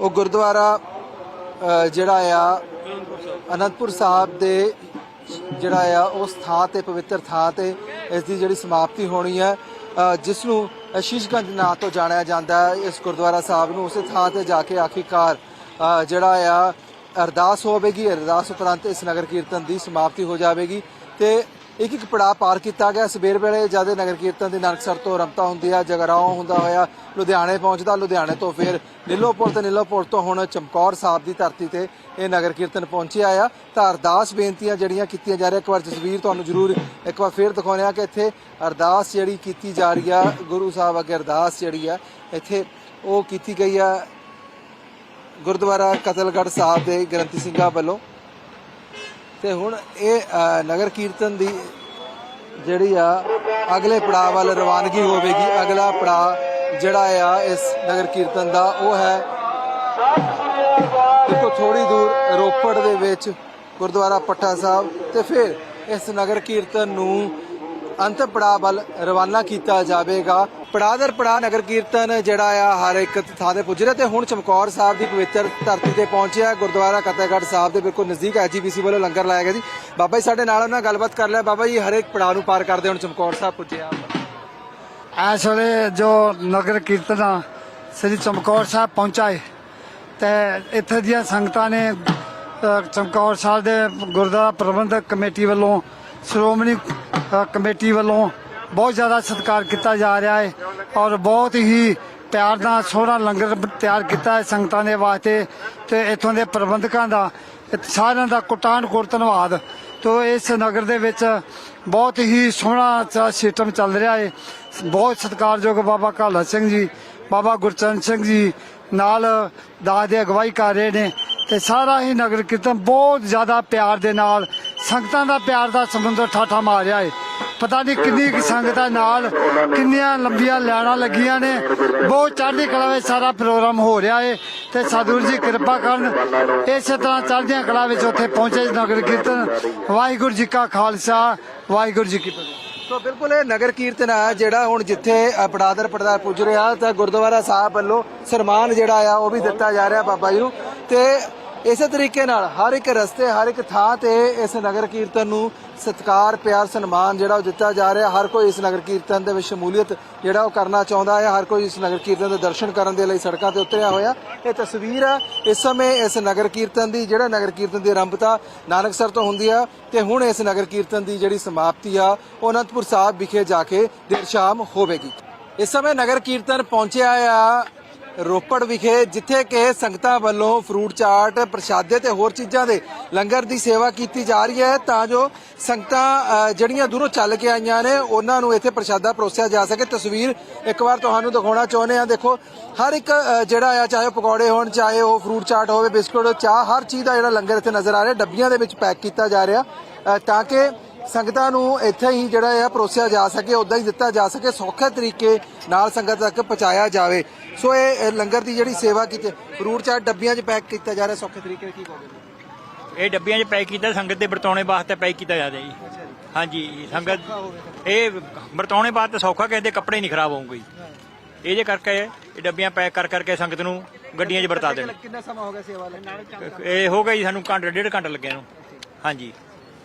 ਉਹ ਗੁਰਦੁਆਰਾ ਜਿਹੜਾ ਆ, ਅਨੰਦਪੁਰ ਸਾਹਿਬ ਦੇ ਜਿਹੜਾ ਆ ਉਸ ਥਾਂ ਤੇ ਪਵਿੱਤਰ ਥਾਂ ਤੇ ਇਸ ਦੀ ਜਿਹੜੀ ਸਮਾਪਤੀ ਹੋਣੀ ਹੈ ਅ, ਜਿਸ ਨੂੰ ਅਸ਼ੀਸ਼ਗੰਜ ਨਾਂ ਤੋਂ ਜਾਣਿਆ ਜਾਂਦਾ ਹੈ ਇਸ ਗੁਰਦੁਆਰਾ ਸਾਹਿਬ ਨੂੰ ਉਸੇ ਥਾਂ ਤੇ ਜਾ ਕੇ ਆਖਿਰਕਾਰ ਜਿਹੜਾ ਆ ਅਰਦਾਸ ਹੋਵੇਗੀ। ਅਰਦਾਸ ਉਪਰੰਤ ਇਸ ਨਗਰ ਕੀਰਤਨ ਦੀ ਸਮਾਪਤੀ ਹੋ ਜਾਵੇਗੀ ਤੇ ਇੱਕ ਇੱਕ ਪੜਾਅ ਪਾਰ ਕੀਤਾ ਗਿਆ। ਸਵੇਰ ਵੇਲੇ ਜਦ ਨਗਰ ਕੀਰਤਨ ਦੀ ਨਾਨਕਸਰ ਤੋਂ ਰਮਤਾ ਹੁੰਦੀ ਆ, ਜਗਰਾਉਂ ਹੁੰਦਾ ਹੋਇਆ, ਲੁਧਿਆਣੇ ਪਹੁੰਚਦਾ। ਲੁਧਿਆਣੇ ਤੋਂ ਫਿਰ ਨੀਲੋਪੁਰ ਤੇ ਨੀਲੋਪੁਰ ਤੋਂ ਹੁਣ ਚਮਕੌਰ ਸਾਹਿਬ ਦੀ ਧਰਤੀ ਤੇ ਇਹ ਨਗਰ ਕੀਰਤਨ ਪਹੁੰਚਿਆ ਆ। ਤਾਂ ਅਰਦਾਸ ਬੇਨਤੀਆਂ ਜਿਹੜੀਆਂ ਕੀਤੀਆਂ ਜਾ ਰਹੀਆਂ, ਇੱਕ ਵਾਰ ਤਸਵੀਰ ਤੁਹਾਨੂੰ ਜ਼ਰੂਰ ਇੱਕ ਵਾਰ ਫੇਰ ਦਿਖਾਉਂਦੇ ਆ ਕਿ ਇੱਥੇ ਅਰਦਾਸ ਜਿਹੜੀ ਕੀਤੀ ਜਾ ਰਹੀ ਆ, ਗੁਰੂ ਸਾਹਿਬ ਅੱਗੇ ਅਰਦਾਸ ਜਿਹੜੀ ਆ, ਇੱਥੇ ਉਹ ਕੀਤੀ ਗਈ ਆ ਗੁਰਦੁਆਰਾ ਕਤਲਗੜ੍ਹ ਸਾਹਿਬ ਦੇ ਗ੍ਰੰਥੀ ਸਿੰਘਾਂ ਵੱਲੋਂ। ਤੇ ਹੁਣ ਇਹ ਨਗਰ ਕੀਰਤਨ ਦੀ ਜਿਹੜੀ ਆ, ਅਗਲੇ ਪੜਾਅ ਵੱਲ ਰਵਾਨਗੀ ਹੋਵੇਗੀ। ਅਗਲਾ ਪੜਾਅ ਜਿਹੜਾ ਆ, ਇਸ ਨਗਰ ਕੀਰਤਨ ਦਾ, ਉਹ ਹੈ ਦੇਖੋ ਥੋੜੀ ਦੂਰ ਰੋਪੜ ਦੇ ਵਿੱਚ ਗੁਰਦੁਆਰਾ ਪੱਠਾ ਸਾਹਿਬ ਤੇ ਫਿਰ ਇਸ ਨਗਰ ਕੀਰਤਨ ਨੂੰ ਅੰਤ ਪੜਾਅ ਵੱਲ ਰਵਾਨਾ ਕੀਤਾ ਜਾਵੇਗਾ। ਪੜਾਅ ਦਰ ਪੜਾਅ ਨਗਰ ਕੀਰਤਨ ਜਿਹੜਾ ਆ ਹਰ ਇੱਕ ਥਾਂ ਤੇ ਪੁੱਜ ਰਿਹਾ ਤੇ ਹੁਣ ਚਮਕੌਰ ਸਾਹਿਬ ਦੀ ਪਵਿੱਤਰ ਧਰਤੀ ਤੇ ਪਹੁੰਚਿਆ। ਗੁਰਦੁਆਰਾ ਕਤੇਗੜ੍ਹ ਸਾਹਿਬ ਦੇ ਬਿਲਕੁਲ ਨਜ਼ਦੀਕ ਐਜੀਬੀਸੀ ਵੱਲੋਂ ਲੰਗਰ ਲਾਇਆ ਗਿਆ ਜੀ ਬਾਬਾ ਜੀ ਸਾਡੇ ਨਾਲ ਉਹਨਾਂ ਗੱਲਬਾਤ ਕਰ ਲਿਆ। ਬਾਬਾ ਜੀ ਹਰ ਇੱਕ ਪੜਾਅ ਨੂੰ ਪਾਰ ਕਰਦੇ ਹੁਣ ਚਮਕੌਰ ਸਾਹਿਬ ਪੁੱਜਿਆ ਇਸ ਵੇਲੇ ਜੋ ਨਗਰ ਕੀਰਤਨ ਆ, ਸ੍ਰੀ ਚਮਕੌਰ ਸਾਹਿਬ ਪਹੁੰਚਾ ਹੈ ਤੇ ਇੱਥੇ ਦੀਆਂ ਸੰਗਤਾਂ ਨੇ ਚਮਕੌਰ ਸਾਹਿਬ ਦੇ ਗੁਰਦੁਆਰਾ ਪ੍ਰਬੰਧਕ ਕਮੇਟੀ ਵੱਲੋਂ ਸ਼੍ਰੋਮਣੀ ਅ, ਕਮੇਟੀ ਵੱਲੋਂ ਬਹੁਤ ਜ਼ਿਆਦਾ ਸਤਿਕਾਰ ਕੀਤਾ ਜਾ ਰਿਹਾ ਹੈ ਔਰ ਬਹੁਤ ਹੀ ਪਿਆਰ ਨਾਲ ਸੋਹਣਾ ਲੰਗਰ ਬ- ਤਿਆਰ ਕੀਤਾ ਹੈ ਸੰਗਤਾਂ ਦੇ ਵਾਸਤੇ ਤੇ ਇੱਥੋਂ ਦੇ ਪ੍ਰਬੰਧਕਾਂ ਦਾ ਇਹ ਸਾਰਿਆਂ ਦਾ ਕੋਟਾਨ ਕੋਟ ਧੰਨਵਾਦ। ਤੋ ਇਸ ਨਗਰ ਦੇ ਵਿੱਚ ਬਹੁਤ ਹੀ ਸੋਹਣਾ ਸਿਸਟਮ ਚੱਲ ਰਿਹਾ ਹੈ। ਬਹੁਤ ਸਤਿਕਾਰਯੋਗ ਬਾਬਾ ਕਾਲਾ ਸਿੰਘ ਜੀ ਬਾਬਾ ਗੁਰਚਰਨ ਸਿੰਘ ਜੀ ਨਾਲ ਦਾਸ ਦੇ ਅਗਵਾਈ ਕਰ ਰਹੇ ਨੇ ਤੇ ਸਾਰਾ ਹੀ ਨਗਰ ਕੀਰਤਨ ਬਹੁਤ ਜ਼ਿਆਦਾ ਪਿਆਰ ਦੇ ਨਾਲ ਸੰਗਤਾਂ ਦਾ ਪਿਆਰ ਦਾ ਸਮੁੰਦਰ ਠਾਠਾ ਮਾਰਿਆ ਹੈ ਪਤਾ ਨਹੀਂ ਕਿੰਨੀ ਕੁ ਸੰਗਤਾਂ ਨਾਲ ਕਿੰਨੀਆਂ ਲੰਬੀਆਂ ਲਾਈਨਾਂ ਲੱਗੀਆਂ ਨੇ। ਬਹੁਤ ਚੜ੍ਹਦੀ ਕਲਾ ਵਿੱਚ ਸਾਰਾ ਪ੍ਰੋਗਰਾਮ ਹੋ ਰਿਹਾ ਏ ਤੇ ਸਤਿਗੁਰੂ ਜੀ ਕਿਰਪਾ ਕਰਨ ਇਸੇ ਤਰ੍ਹਾਂ ਚੜ੍ਹਦੀਆਂ ਕਲਾ ਵਿੱਚ ਉੱਥੇ ਪਹੁੰਚੇ ਨਗਰ ਕੀਰਤਨ। ਵਾਹਿਗੁਰੂ ਜੀ ਕਾ ਖਾਲਸਾ ਵਾਹਿਗੁਰੂ ਜੀ ਕੀ ਫਤਿਹ। ਸੋ ਬਿਲਕੁਲ ਇਹ ਨਗਰ ਕੀਰਤਨ ਹੈ ਜਿਹੜਾ ਹੁਣ ਜਿੱਥੇ ਅ, ਪੜਾਦਰ ਪੜਦਾਰ ਪੁੱਜ ਰਿਹਾ ਤਾਂ ਗੁਰਦੁਆਰਾ ਸਾਹਿਬ ਵੱਲੋਂ ਸਨਮਾਨ ਜਿਹੜਾ ਆ ਉਹ ਵੀ ਦਿੱਤਾ ਜਾ ਰਿਹਾ ਬਾਬਾ ਜੀ ਨੂੰ। ਤੇ ਇਸੇ ਤਰੀਕੇ ਨਾਲ ਹਰ ਇੱਕ ਰਸਤੇ, ਹਰ ਇੱਕ ਥਾਂ ਤੇ ਇਸ ਨਗਰ ਕੀਰਤਨ ਨੂੰ ਸਤਿਕਾਰ, ਪਿਆਰ, ਸਨਮਾਨ ਜਿਹੜਾ ਉਹ ਦਿੱਤਾ ਜਾ ਰਿਹਾ। ਹਰ ਕੋਈ ਇਸ ਨਗਰ ਕੀਰਤਨ ਦੇ ਵਿੱਚ ਸ਼ਮੂਲੀਅਤ ਜਿਹੜਾ ਉਹ ਕਰਨਾ ਚਾਹੁੰਦਾ ਹੈ। ਹਰ ਕੋਈ ਇਸ ਨਗਰ ਕੀਰਤਨ ਦੇ ਦਰਸ਼ਨ ਕਰਨ ਦੇ ਲਈ ਸੜਕਾਂ ਤੇ ਉਤਰਿਆ ਹੋਇਆ। ਇਹ ਤਸਵੀਰ ਹੈ। ਇਸ ਸਮੇਂ ਇਸ ਨਗਰ ਕੀਰਤਨ ਦੀ ਜਿਹੜਾ ਨਗਰ ਕੀਰਤਨ ਦੀ ਆਰੰਭਤਾ ਨਾਨਕਸਰ ਤੋਂ ਹੁੰਦੀ ਆ ਤੇ ਹੁਣ ਇਸ ਨਗਰ ਕੀਰਤਨ ਦੀ ਜਿਹੜੀ ਸਮਾਪਤੀ ਆ ਉਹ ਅਨੰਦਪੁਰ ਸਾਹਿਬ ਵਿਖੇ ਜਾ ਕੇ ਦੇਰ ਸ਼ਾਮ ਹੋਵੇਗੀ। ਇਸ ਸਮੇਂ ਨਗਰ ਕੀਰਤਨ ਪਹੁੰਚਿਆ ਆ। ਰੋਪੜ ਵਿਖੇ, ਜਿੱਥੇ ਕਿ ਸੰਗਤਾਂ ਵੱਲੋਂ ਫਰੂਟ ਚਾਟ, ਪ੍ਰਸ਼ਾਦੇ ਤੇ ਹੋਰ ਚੀਜ਼ਾਂ ਦੇ ਲੰਗਰ ਦੀ ਸੇਵਾ ਕੀਤੀ ਜਾ ਰਹੀ ਹੈ। ਤਾਂ ਜੋ ਸੰਗਤਾਂ ਜਿਹੜੀਆਂ ਦੂਰੋਂ ਚੱਲ ਕੇ ਆਈਆਂ ਨੇ, ਉਹਨਾਂ ਨੂੰ ਇੱਥੇ ਪ੍ਰਸ਼ਾਦਾ ਪਰੋਸਿਆ ਜਾ ਸਕੇ। ਤਸਵੀਰ ਇੱਕ ਵਾਰ ਤੁਹਾਨੂੰ ਦਿਖਾਉਣਾ ਚਾਹੁੰਦੇ ਆ ਦੇਖੋ, ਹਰ ਇੱਕ ਜਿਹੜਾ ਆ, ਚਾਹੇ ਉਹ ਪਕੌੜੇ ਹੋਣ, ਚਾਹੇ ਉਹ ਫਰੂਟ ਚਾਟ ਹੋਵੇ, ਬਿਸਕੁਟ, ਚਾਹ, ਹਰ ਚੀਜ਼ ਦਾ ਜਿਹੜਾ ਲੰਗਰ ਇੱਥੇ ਨਜ਼ਰ ਆ ਰਿਹਾ। ਡੱਬੀਆਂ ਦੇ ਵਿੱਚ ਪੈਕ ਕੀਤਾ ਜਾ ਰਿਹਾ। ਤਾਂ ਕਿ ਸੰਗਤਾਂ ਨੂੰ ਇੱਥੇ ਹੀ ਜਿਹੜਾ ਆ, ਪਰੋਸਿਆ ਜਾ ਸਕੇ ਉਦਾਂ ਹੀ ਦਿੱਤਾ ਜਾ ਸਕੇ, ਸੌਖੇ ਤਰੀਕੇ ਨਾਲ ਸੰਗਤ ਤੱਕ ਪਹੁੰਚਾਇਆ ਜਾਵੇ। ਸੋ ਇਹ ਲੰਗਰ ਦੀ ਜਿਹੜੀ ਸੇਵਾ ਕੀਤੀ ਫਰੂਟ ਚਾਟ ਡੱਬੀਆਂ 'ਚ ਪੈਕ ਕੀਤਾ ਜਾ ਰਿਹਾ ਸੌਖੇ ਤਰੀਕੇ ਨਾਲ ਕੀ ਕਹੋਗੇ? ਇਹ ਡੱਬੀਆਂ 'ਚ ਪੈਕ ਕੀਤਾ ਸੰਗਤ ਦੇ ਵਰਤਾਉਣੇ ਵਾਸਤੇ ਪੈਕ ਕੀਤਾ ਜਾਂਦਾ ਜੀ। ਹਾਂਜੀ ਸੰਗਤ ਇਹ ਵਰਤਾਉਣੇ ਵਾਸਤੇ ਸੌਖਾ ਕਿਸੇ ਦੇ ਕੱਪੜੇ ਨਹੀਂ ਖਰਾਬ ਹੋਣਗੇ ਜੀ। ਇਹਦੇ ਕਰਕੇ ਇਹ ਡੱਬੀਆਂ ਪੈਕ ਕਰ ਕਰਕੇ ਸੰਗਤ ਨੂੰ ਗੱਡੀਆਂ 'ਚ ਵਰਤਾ ਦੇਣ। ਕਿੰਨਾ ਸਮਾਂ ਹੋ ਗਿਆ ਸੇਵਾ ਲਈ ਇਹ ਹੋ ਗਿਆ ਜੀ ਸਾਨੂੰ ਘੰਟਾ ਡੇਢ ਘੰਟਾ ਲੱਗਿਆ ਨੂੰ ਹਾਂਜੀ।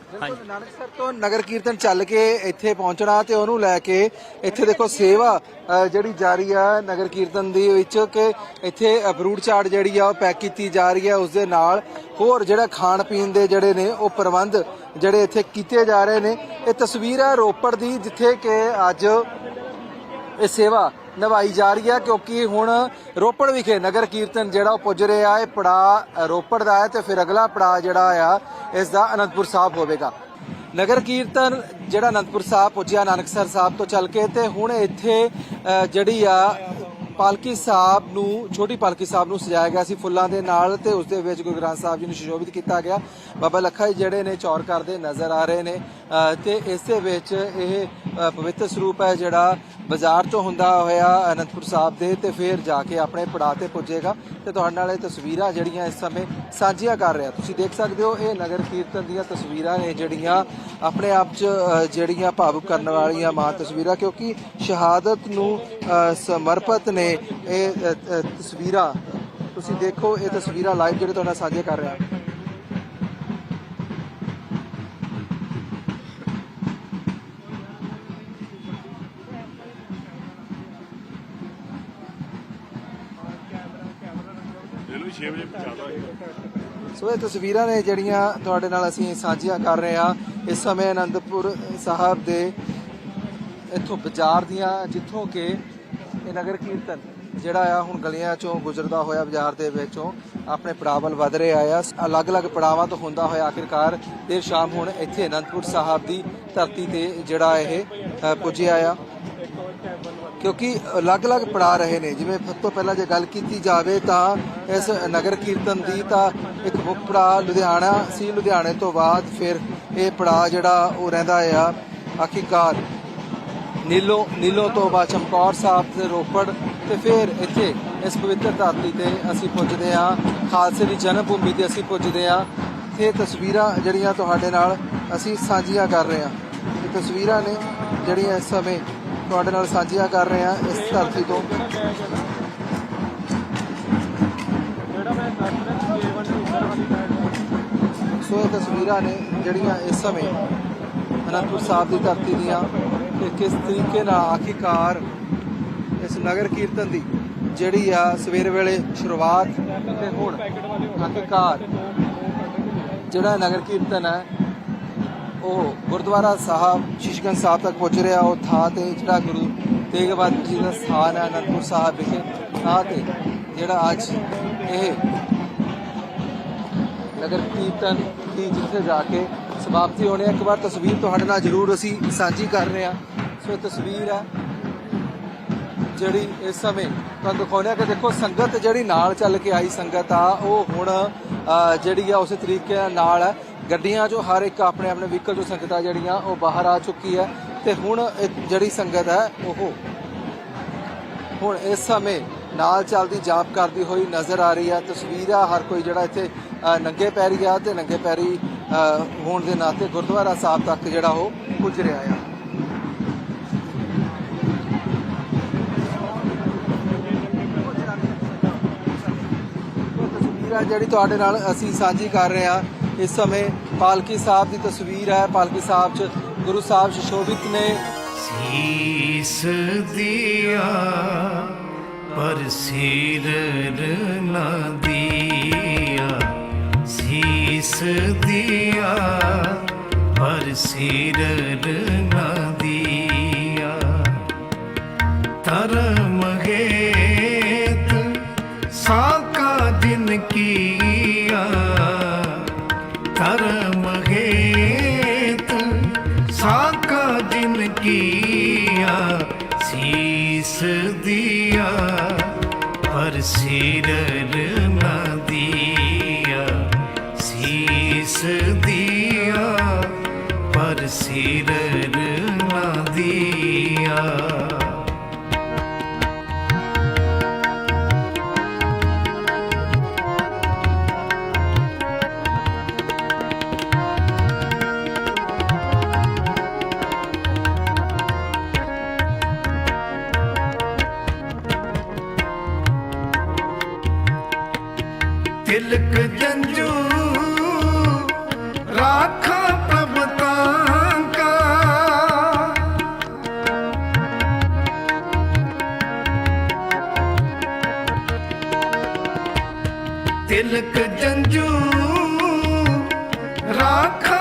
ਬਿਲਕੁਲ ਨਾਨਕਸਰ ਤੋਂ ਨਗਰ ਕੀਰਤਨ ਚੱਲ ਕੇ ਇੱਥੇ ਪਹੁੰਚਣਾ ਤੇ ਉਹਨੂੰ ਲੈ ਕੇ ਇੱਥੇ ਦੇਖੋ ਸੇਵਾ ਅ, ਜਿਹੜੀ ਜਾਰੀ ਆ ਨਗਰ ਕੀਰਤਨ ਦੀ ਵਿੱਚ ਕਿ ਇੱਥੇ ਅ, ਫਰੂਟ ਚਾਟ ਜਿਹੜੀ ਆ ਉਹ ਪੈਕ ਕੀਤੀ ਜਾ ਰਹੀ ਹੈ ਉਸ ਦੇ ਨਾਲ ਹੋਰ ਜਿਹੜਾ ਖਾਣ ਪੀਣ ਦੇ ਜਿਹੜੇ ਨੇ ਉਹ ਪ੍ਰਬੰਧ ਜਿਹੜੇ ਇੱਥੇ ਕੀਤੇ ਜਾ ਰਹੇ ਨੇ। ਇਹ ਤਸਵੀਰ ਹੈ ਰੋਪੜ ਦੀ ਜਿੱਥੇ ਕਿ ਅੱਜ ਇਹ ਸੇਵਾ ਨਿਭਾਈ ਜਾ ਰਹੀ ਹੈ ਕਿਉਂਕਿ ਹੁਣ ਰੋਪੜ ਵਿਖੇ ਨਗਰ ਕੀਰਤਨ ਜਿਹੜਾ ਉਹ ਪੁੱਜ ਰਿਹਾ ਹੈ। ਪੜਾ ਰੋਪੜ ਦਾ ਹੈ ਤੇ ਫਿਰ ਅਗਲਾ ਪੜਾ ਜਿਹੜਾ ਆ, ਇਸ ਦਾ ਅਨੰਦਪੁਰ ਸਾਹਿਬ ਹੋਵੇਗਾ। ਨਗਰ ਕੀਰਤਨ ਜਿਹੜਾ ਅਨੰਦਪੁਰ ਸਾਹਿਬ ਪੁੱਜਿਆ, ਨਾਨਕਸਰ ਸਾਹਿਬ ਤੋਂ ਚੱਲ ਕੇ ਤੇ ਹੁਣ ਇੱਥੇ ਜਿਹੜੀ ਆ ਪਾਲਕੀ ਸਾਹਿਬ ਨੂੰ ਛੋਟੀ ਪਾਲਕੀ ਸਾਹਿਬ ਨੂੰ ਸਜਾਇਆ ਗਿਆ ਸੀ ਫੁੱਲਾਂ ਦੇ ਨਾਲ ਤੇ ਉਸ ਦੇ ਵਿੱਚ ਗੁਰੂ ਗ੍ਰੰਥ ਸਾਹਿਬ ਜੀ ਨੂੰ ਸੁਸ਼ੋਭਿਤ ਕੀਤਾ ਗਿਆ। ਬਾਬਾ ਲੱਖਾ ਜੀ ਜਿਹੜੇ ਨੇ ਚੌਰ ਕਰਦੇ ਨਜ਼ਰ ਆ ਰਹੇ ਨੇ। ਅ, ਤੇ ਇਸ ਦੇ ਵਿੱਚ ਇਹ ਪਵਿੱਤਰ ਸਰੂਪ ਹੈ ਜਿਹੜਾ ਬਾਜ਼ਾਰ ਤੋਂ ਹੁੰਦਾ ਹੋਇਆ ਅਨੰਦਪੁਰ ਸਾਹਿਬ ਦੇ ਤੇ ਫਿਰ ਜਾ ਕੇ ਆਪਣੇ ਪੜਾਅ ਤੇ ਪੁੱਜੇਗਾ। ਤੇ ਤੁਹਾਡੇ ਨਾਲ ਇਹ ਤਸਵੀਰਾਂ ਜਿਹੜੀਆਂ ਇਸ ਸਮੇਂ ਸਾਂਝੀਆਂ ਕਰ ਰਿਹਾ। ਤੁਸੀਂ ਦੇਖ ਸਕਦੇ ਹੋ ਇਹ ਨਗਰ ਕੀਰਤਨ ਦੀਆਂ ਤਸਵੀਰਾਂ ਨੇ ਜਿਹੜੀਆਂ ਆਪਣੇ ਆਪ 'ਚ ਜਿਹੜੀਆਂ ਭਾਵੁਕ ਕਰਨ ਵਾਲੀਆਂ ਮਾਂ ਤਸਵੀਰਾਂ। ਕਿਉਂਕਿ ਸ਼ਹਾਦਤ ਨੂੰ ਸਮਰਪਿਤ ਨੇ ਇਹ ਅ, ਅ, ਤਸਵੀਰਾਂ ਤੁਸੀਂ ਦੇਖੋ ਇਹ ਤਸਵੀਰਾਂ ਲਾਈਵ ਜਿਹੜੇ ਤੁਹਾਡੇ ਸਾਂਝੇ ਕਰ ਰਿਹਾ। ਇਹਨੂੰ 6 ਵਜੇ ਪਹੁੰਚਾਦਾ ਸੋ ਇਹ ਤਸਵੀਰਾਂ ਨੇ ਜਿਹੜੀਆਂ ਤੁਹਾਡੇ ਨਾਲ ਅਸੀਂ ਸਾਂਝੀਆਂ ਕਰ ਰਹੇ ਹਾਂ। ਇਸ ਸਮੇਂ ਅਨੰਦਪੁਰ ਸਾਹਿਬ ਦੇ ਇੱਥੋਂ ਬਾਜ਼ਾਰ ਦੀਆਂ ਜਿੱਥੋਂ ਕਿ ਇਹ ਨਗਰ ਕੀਰਤਨ, ਜਿਹੜਾ ਆ ਹੁਣ ਗਲੀਆਂ ਚੋਂ ਗੁਜ਼ਰਦਾ ਹੋਇਆ ਬਾਜ਼ਾਰ ਦੇ ਵਿੱਚੋਂ ਆਪਣੇ ਪੜਾਅ ਵਧ ਰਿਹਾ ਆ। ਅਲੱਗ-ਅਲੱਗ ਪੜਾਵਾਂ ਤੋਂ ਹੁੰਦਾ ਹੋਇਆ ਆਖਿਰਕਾਰ ਦੇਰ ਸ਼ਾਮ ਹੁਣ ਇੱਥੇ ਅਨੰਦਪੁਰ ਸਾਹਿਬ ਦੀ ਧਰਤੀ ਤੇ ਜਿਹੜਾ ਇਹ ਪੁੱਜਿਆ ਆ। ਕਿਉਂਕਿ ਅਲੱਗ-ਅਲੱਗ ਪੜਾ ਰਹੇ ਨੇ। ਜਿਵੇਂ ਸਭ ਤੋਂ ਪਹਿਲਾਂ ਜੇ ਗੱਲ ਕੀਤੀ ਜਾਵੇ ਤਾਂ ਇਸ ਨਗਰ ਕੀਰਤਨ ਦੀ ਤਾਂ ਇੱਕ ਮੁੱਖ ਪੜਾ ਲੁਧਿਆਣਾ ਸੀ। ਲੁਧਿਆਣੇ ਤੋਂ ਬਾਅਦ ਫਿਰ ਇਹ ਪੜਾ ਜਿਹੜਾ ਉਹ ਰਹਿੰਦਾ ਆ। ਆਖਿਰਕਾਰ ਨੀਲੋ ਨੀਲੋ ਤੋਂ ਬਾਅਦ ਚਮਕੌਰ ਸਾਹਿਬ ਤੇ ਰੋਪੜ ਤੇ ਫਿਰ ਇੱਥੇ ਇਸ ਪਵਿੱਤਰ ਧਰਤੀ ਤੇ ਅਸੀਂ ਪੁੱਜਦੇ ਹਾਂ। ਖਾਲਸੇ ਦੀ ਜਨਮ ਭੂਮੀ ਤੇ ਅਸੀਂ ਪੁੱਜਦੇ ਹਾਂ। ਇਹ ਤਸਵੀਰਾਂ ਜਿਹੜੀਆਂ ਤੁਹਾਡੇ ਨਾਲ ਅਸੀਂ ਸਾਂਝੀਆਂ ਕਰ ਰਹੇ ਹਾਂ। ਇਹ ਤਸਵੀਰਾਂ ਨੇ ਜਿਹੜੀਆਂ ਇਸ ਸਮੇਂ ਤੁਹਾਡੇ ਨਾਲ ਸਾਂਝੀਆਂ ਕਰ ਰਹੇ ਹਾਂ ਇਸ ਧਰਤੀ ਤੋਂ। ਸੋ ਇਹ ਤਸਵੀਰਾਂ ਨੇ ਜਿਹੜੀਆਂ ਇਸ ਸਮੇਂ ਅਨੰਦਪੁਰ ਸਾਹਿਬ ਦੀ ਧਰਤੀ ਦੀਆਂ ਕਿ ਕਿਸ ਤਰੀਕੇ ਨਾਲ ਆਖਿਕਾਰ ਇਸ ਨਗਰ ਕੀਰਤਨ ਦੀ ਜਿਹੜੀ ਆ ਸਵੇਰ ਵੇਲੇ ਸ਼ੁਰੂਆਤ ਤੇ ਹੁਣ ਆਖਿਕਾਰ ਜਿਹੜਾ ਨਗਰ ਕੀਰਤਨ ਹੈ, ਉਹ ਗੁਰਦੁਆਰਾ ਸਾਹਿਬ ਸ਼ੀਸ਼ਗੰਜ ਸਾਹਿਬ ਤੱਕ ਪਹੁੰਚ ਰਿਹਾ। ਉਹ ਥਾਂ ਤੇ ਜਿਹੜਾ ਗੁਰੂ ਤੇਗ ਬਹਾਦਰ ਜੀ ਦਾ ਸਥਾਨ ਹੈ, ਅਨੰਦਪੁਰ ਸਾਹਿਬ ਵਿਖੇ। ਥਾਂ ਤੇ ਜਿਹੜਾ ਅੱਜ ਇਹ ਨਗਰ ਕੀਰਤਨ ਦੀ ਜਿੱਥੇ ਜਾ ਕੇ ਸਮਾਪਤੀ ਹੋਣੀ ਹੈ ਇੱਕ ਵਾਰ ਤਸਵੀਰ ਤੁਹਾਡੇ ਨਾਲ ਜ਼ਰੂਰ ਅਸੀਂ ਸਾਂਝੀ ਕਰ ਰਹੇ ਹਾਂ ਸੋ ਇਹ ਤਸਵੀਰ ਹੈ ਜਿਹੜੀ ਇਸ ਸਮੇਂ ਤੁਹਾਨੂੰ ਦਿਖਾਉਂਦੇ ਆ ਕਿ ਦੇਖੋ ਸੰਗਤ ਜਿਹੜੀ ਨਾਲ ਚੱਲ ਕੇ ਆਈ ਸੰਗਤ ਆ ਉਹ ਹੁਣ ਜਿਹੜੀ ਆ ਉਸੇ ਤਰੀਕੇ ਨਾਲ ਗੱਡੀਆਂ 'ਚੋਂ ਹਰ ਇੱਕ ਆਪਣੇ ਆਪਣੇ ਵਹੀਕਲ 'ਚੋਂ ਸੰਗਤਾਂ ਜਿਹੜੀਆਂ ਉਹ ਬਾਹਰ ਆ ਚੁੱਕੀ ਹੈ ਤੇ ਹੁਣ ਜਿਹੜੀ ਸੰਗਤ ਹੈ ਉਹ ਹੁਣ ਇਸ ਸਮੇਂ ਨਾਲ ਚੱਲਦੀ ਜਾਪ ਕਰਦੀ ਹੋਈ ਨਜ਼ਰ ਆ ਰਹੀ ਹੈ ਤਸਵੀਰ ਆ ਹਰ ਕੋਈ ਜਿਹੜਾ ਇੱਥੇ ਅ, ਨੰਗੇ ਪੈਰੀ ਆ ਤੇ ਨੰਗੇ ਪੈਰੀ ਹੋਣ ਦੇ ਨਾਤੇ ਗੁਰਦੁਆਰਾ ਸਾਹਿਬ ਤੱਕ ਜਿਹੜਾ ਉਹ ਪੁੱਜ ਰਿਹਾ ਆ। ਉਹ ਜਿਹੜੀ ਤੁਹਾਡੇ ਨਾਲ ਅਸੀਂ ਸਾਂਝੀ ਕਰ ਰਹੇ ਹਾਂ ਇਸ ਸਮੇਂ ਪਾਲਕੀ ਸਾਹਿਬ ਦੀ ਤਸਵੀਰ ਹੈ। ਪਾਲਕੀ ਸਾਹਿਬ 'ਚ ਗੁਰੂ ਸਾਹਿਬ ਸੁਸ਼ੋਭਿਤ ਨੇ। ਸੀਸ ਦਿਆ, ਪਰ ਸਿਰ ਨਾ ਦਿਆ ਸੀਸ ਦਿਆ ਪਰ ਸਿਰ ਨਾ ਦਿਆ ਧਰਮ ਗੇਤ ਸਾਕਾ ਦਿਨ ਕੀਆ। ਧਰਮ ਗੇਤ ਸਾਕਾ ਦਿਨ ਕੀਆ। ਸੀਸ ਦਿਆ ਪਰ ਸਿਰ ਨਾ ਸੀਸ ਦਿਆ ਪਰ ਸਿਰ ਨਾ ਦਿਆ। ਤਿਲਕ ਜੰਜੂ ਰਾਖਾ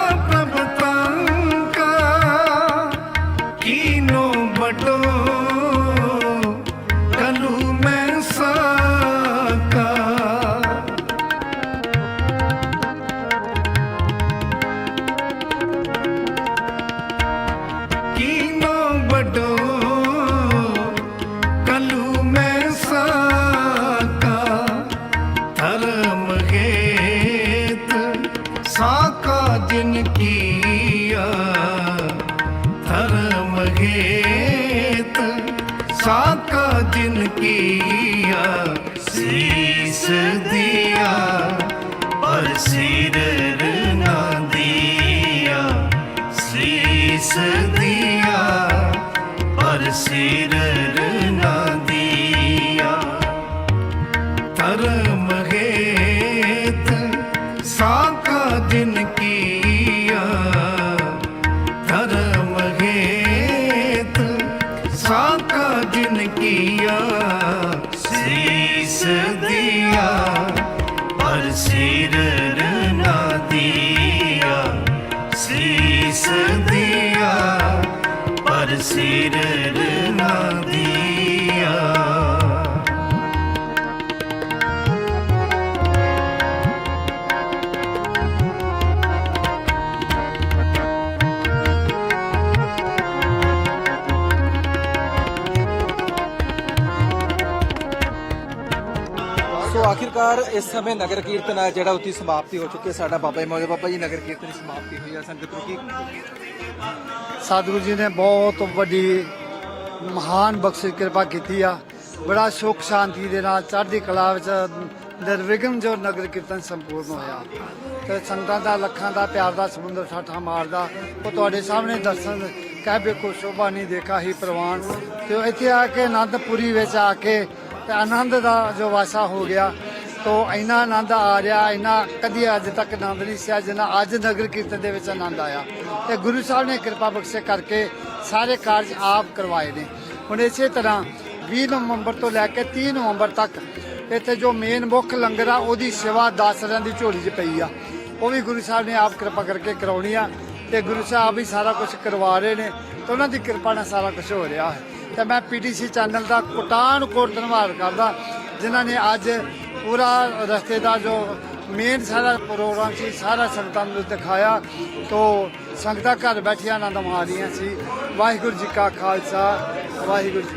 ਸਿਰ ਰਨਾ ਦਿਆ। ਧਰਮ ਹੇਤ ਸਾਕਾ ਜਿਨ ਕੀਆ। ਧਰਮ ਹੇਤ ਸਾਕਾ ਜਿਨ ਕੀਆ। ਸੀਸ ਦਿਆ ਪਰ ਸਿਰ ਨਾ ਦਿਆ। ਸੀਸ ਦਿਆ ਸਿਰ ਸੋ ਇਸ ਸਮੇਂ ਨਗਰ ਕੀਰਤਨ ਆ ਜਿਹੜਾ ਉਤੀ ਸਮਾਪਤੀ ਹੋ ਚੁੱਕੀ ਹੈ ਸਾਡਾ ਬਾਬਾ ਜੀ ਮੌਜੂਦ ਬਾਬਾ ਜੀ, ਨਗਰ ਕੀਰਤਨ ਦੀ ਸਮਾਪਤੀ ਹੋਈ ਆ। ਸੰਗਤ ਨੂੰ ਕੀ ਸਤਿਗੁਰੂ ਜੀ ਨੇ ਬਹੁਤ ਵੱਡੀ ਮਹਾਨ ਬਖਸ਼ਿਸ਼, ਕਿਰਪਾ ਕੀਤੀ ਆ। ਬੜਾ ਸੁਖ ਸ਼ਾਂਤੀ ਦੇ ਨਾਲ ਚੜ੍ਹਦੀ ਕਲਾ ਵਿੱਚ ਨਿਰਵਿਘਨ ਜੋ ਨਗਰ ਕੀਰਤਨ ਸੰਪੂਰਨ ਹੋਇਆ। ਤੇ ਸੰਗਤਾਂ ਦਾ, ਲੱਖਾਂ ਦਾ, ਪਿਆਰ ਦਾ, ਸਮੁੰਦਰ ਠਾਠਾ ਮਾਰਦਾ ਉਹ ਤੁਹਾਡੇ ਸਾਹਮਣੇ ਦਰਸ਼ਨ ਕਹਿ ਵੇਖੋ ਸ਼ੋਭਾ ਨਹੀਂ ਦੇਖਾ ਹੀ ਪ੍ਰਵਾਨ। ਤੇ ਉਹ ਇੱਥੇ ਆ ਕੇ ਆਨੰਦਪੁਰੀ ਵਿੱਚ ਆ ਕੇ ਤੇ ਆਨੰਦ ਦਾ ਜੋ ਵਾਸਾ ਹੋ ਗਿਆ ਤੋਂ ਇੰਨਾ ਆਨੰਦ ਆ ਰਿਹਾ, ਇੰਨਾ ਕਦੀ ਅੱਜ ਤੱਕ ਆਨੰਦ ਨਹੀਂ ਸਿਆ ਜਿੰਨਾ ਅੱਜ ਨਗਰ ਕੀਰਤਨ ਦੇ ਵਿੱਚ ਆਨੰਦ ਆਇਆ। ਤੇ ਗੁਰੂ ਸਾਹਿਬ ਨੇ ਕਿਰਪਾ ਬਖਸ਼ੇ ਕਰਕੇ ਸਾਰੇ ਕਾਰਜ ਆਪ ਕਰਵਾਏ ਨੇ। ਹੁਣ ਇਸੇ ਤਰ੍ਹਾਂ 20 ਨਵੰਬਰ ਤੋਂ ਲੈ ਕੇ 30 ਨਵੰਬਰ ਤੱਕ ਇੱਥੇ ਜੋ ਮੇਨ ਮੁੱਖ ਲੰਗਰ ਆ, ਉਹਦੀ ਸੇਵਾ 10 ਦੀ ਝੋਲੀ 'ਚ ਪਈ ਆ। ਉਹ ਵੀ ਗੁਰੂ ਸਾਹਿਬ ਨੇ ਆਪ ਕਿਰਪਾ ਕਰਕੇ ਕਰਾਉਣੀ ਆ ਤੇ ਗੁਰੂ ਸਾਹਿਬ ਵੀ ਸਾਰਾ ਕੁਝ ਕਰਵਾ ਰਹੇ ਨੇ ਤੇ ਉਹਨਾਂ ਦੀ ਕਿਰਪਾ ਨਾਲ ਸਾਰਾ ਕੁਝ ਹੋ ਰਿਹਾ ਹੈ। ਤੇ ਮੈਂ ਪੀਟੀਸੀ ਚੈਨਲ ਦਾ ਕੋਟਾਨ ਕੋਟ ਧੰਨਵਾਦ ਕਰਦਾ, ਜਿਨ੍ਹਾਂ ਨੇ ਅੱਜ ਪੂਰਾ ਰਸਤੇ ਦਾ ਜੋ ਮੇਨ ਸਾਰਾ ਪ੍ਰੋਗਰਾਮ ਸੀ, ਸਾਰਾ ਸੰਗਤਾਂ ਨੂੰ ਦਿਖਾਇਆ ਤੋਂ ਸੰਗਤਾਂ ਘਰ ਬੈਠੀਆਂ ਆਨੰਦ ਮਾ ਰਹੀਆਂ ਸੀ। ਵਾਹਿਗੁਰੂ ਜੀ ਕਾ ਖਾਲਸਾ, ਵਾਹਿਗੁਰੂ ਜੀ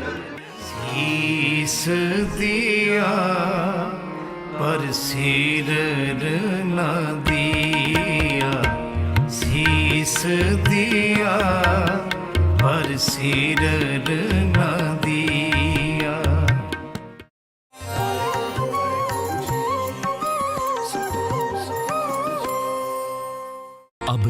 ਕੀ ਦਿਆ ਪਰ ਸਿਰ ਨਾ ਦਿਆ। ਸੀਸ ਦਿਆ ਪਰ ਸਿਰ ਨਾ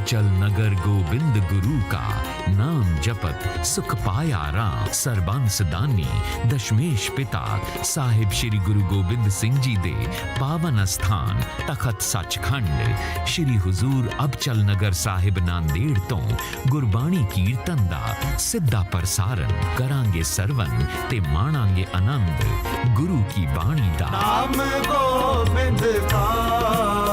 चल नगर गोविंद गुरु का नाम जपत सुख पाया राम सरबंस दानी दशमेश पिता ਸਾਹਿਬ ਸ੍ਰੀ ਗੁਰੂ ਗੋਬਿੰਦ ਸਿੰਘ ਜੀ ਦੇ ਪਾਵਨ ਸਥਾਨ ਤਖਤ ਸੱਚਖੰਡ ਸ੍ਰੀ ਹੁਜ਼ੂਰ ਅਬਚਲ ਨਗਰ ਸਾਹਿਬ ਨਾਂਦੇੜ ਤੋਂ ਗੁਰਬਾਣੀ ਕੀਰਤਨ ਦਾ ਸਿੱਧਾ ਪ੍ਰਸਾਰਣ ਕਰਾਂਗੇ ਸਰਵਨ ਤੇ ਮਾਣਾਂਗੇ ਆਨੰਦ ਗੁਰੂ ਕੀ ਬਾਣੀ ਦਾ ਨਾਮ ਗੋਬਿੰਦ ਦਾ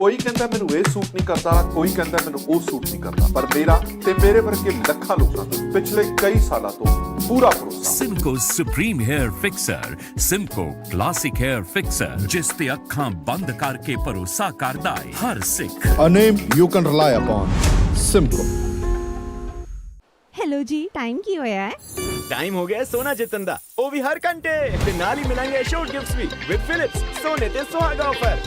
ਕੋਈ ਕਹਿੰਦਾ ਮੈਨੂੰ ਇਹ ਸੂਟ ਨਹੀਂ ਕਰਦਾ ਕੋਈ ਕਹਿੰਦਾ ਮੈਨੂੰ ਉਹ ਸੂਟ ਨਹੀਂ ਕਰਦਾ। ਪਰ ਮੇਰਾ ਤੇ ਮੇਰੇ ਵਰਗੇ ਲੱਖਾਂ ਲੋਕਾਂ ਦਾ ਪਿਛਲੇ ਕਈ ਸਾਲਾਂ ਤੋਂ ਪੂਰਾ ਭਰੋਸਾ Simco Supreme Hair Fixer Simco Classic Hair Fixer ਜਿਸ ਤੇ ਅੱਖਾਂ ਬੰਦ ਕਰਕੇ ਭਰੋਸਾ ਕਰਦਾ ਹੈ ਹਰ ਸਿੱਖ। A name you can rely upon. Simco hello ਜੀ ਟਾਈਮ ਕੀ ਹੋਇਆ ਹੈ? ਟਾਈਮ ਹੋ ਗਿਆ ਸੋਨਾ ਜਿੱਤਣ ਦਾ। ਉਹ ਵੀ ਹਰ ਘੰਟੇ। ਤੇ ਨਾਲ ਹੀ ਮਿਲਾਂਗੇ ਸ਼ੋਰਟ ਗਿਫਟਸ ਵੀ। ਵਿਦ ਫਿਲਿਪਸ ਸੋਨੇ ਤੇ ਸੁਹਾਗਾ ਆਫਰ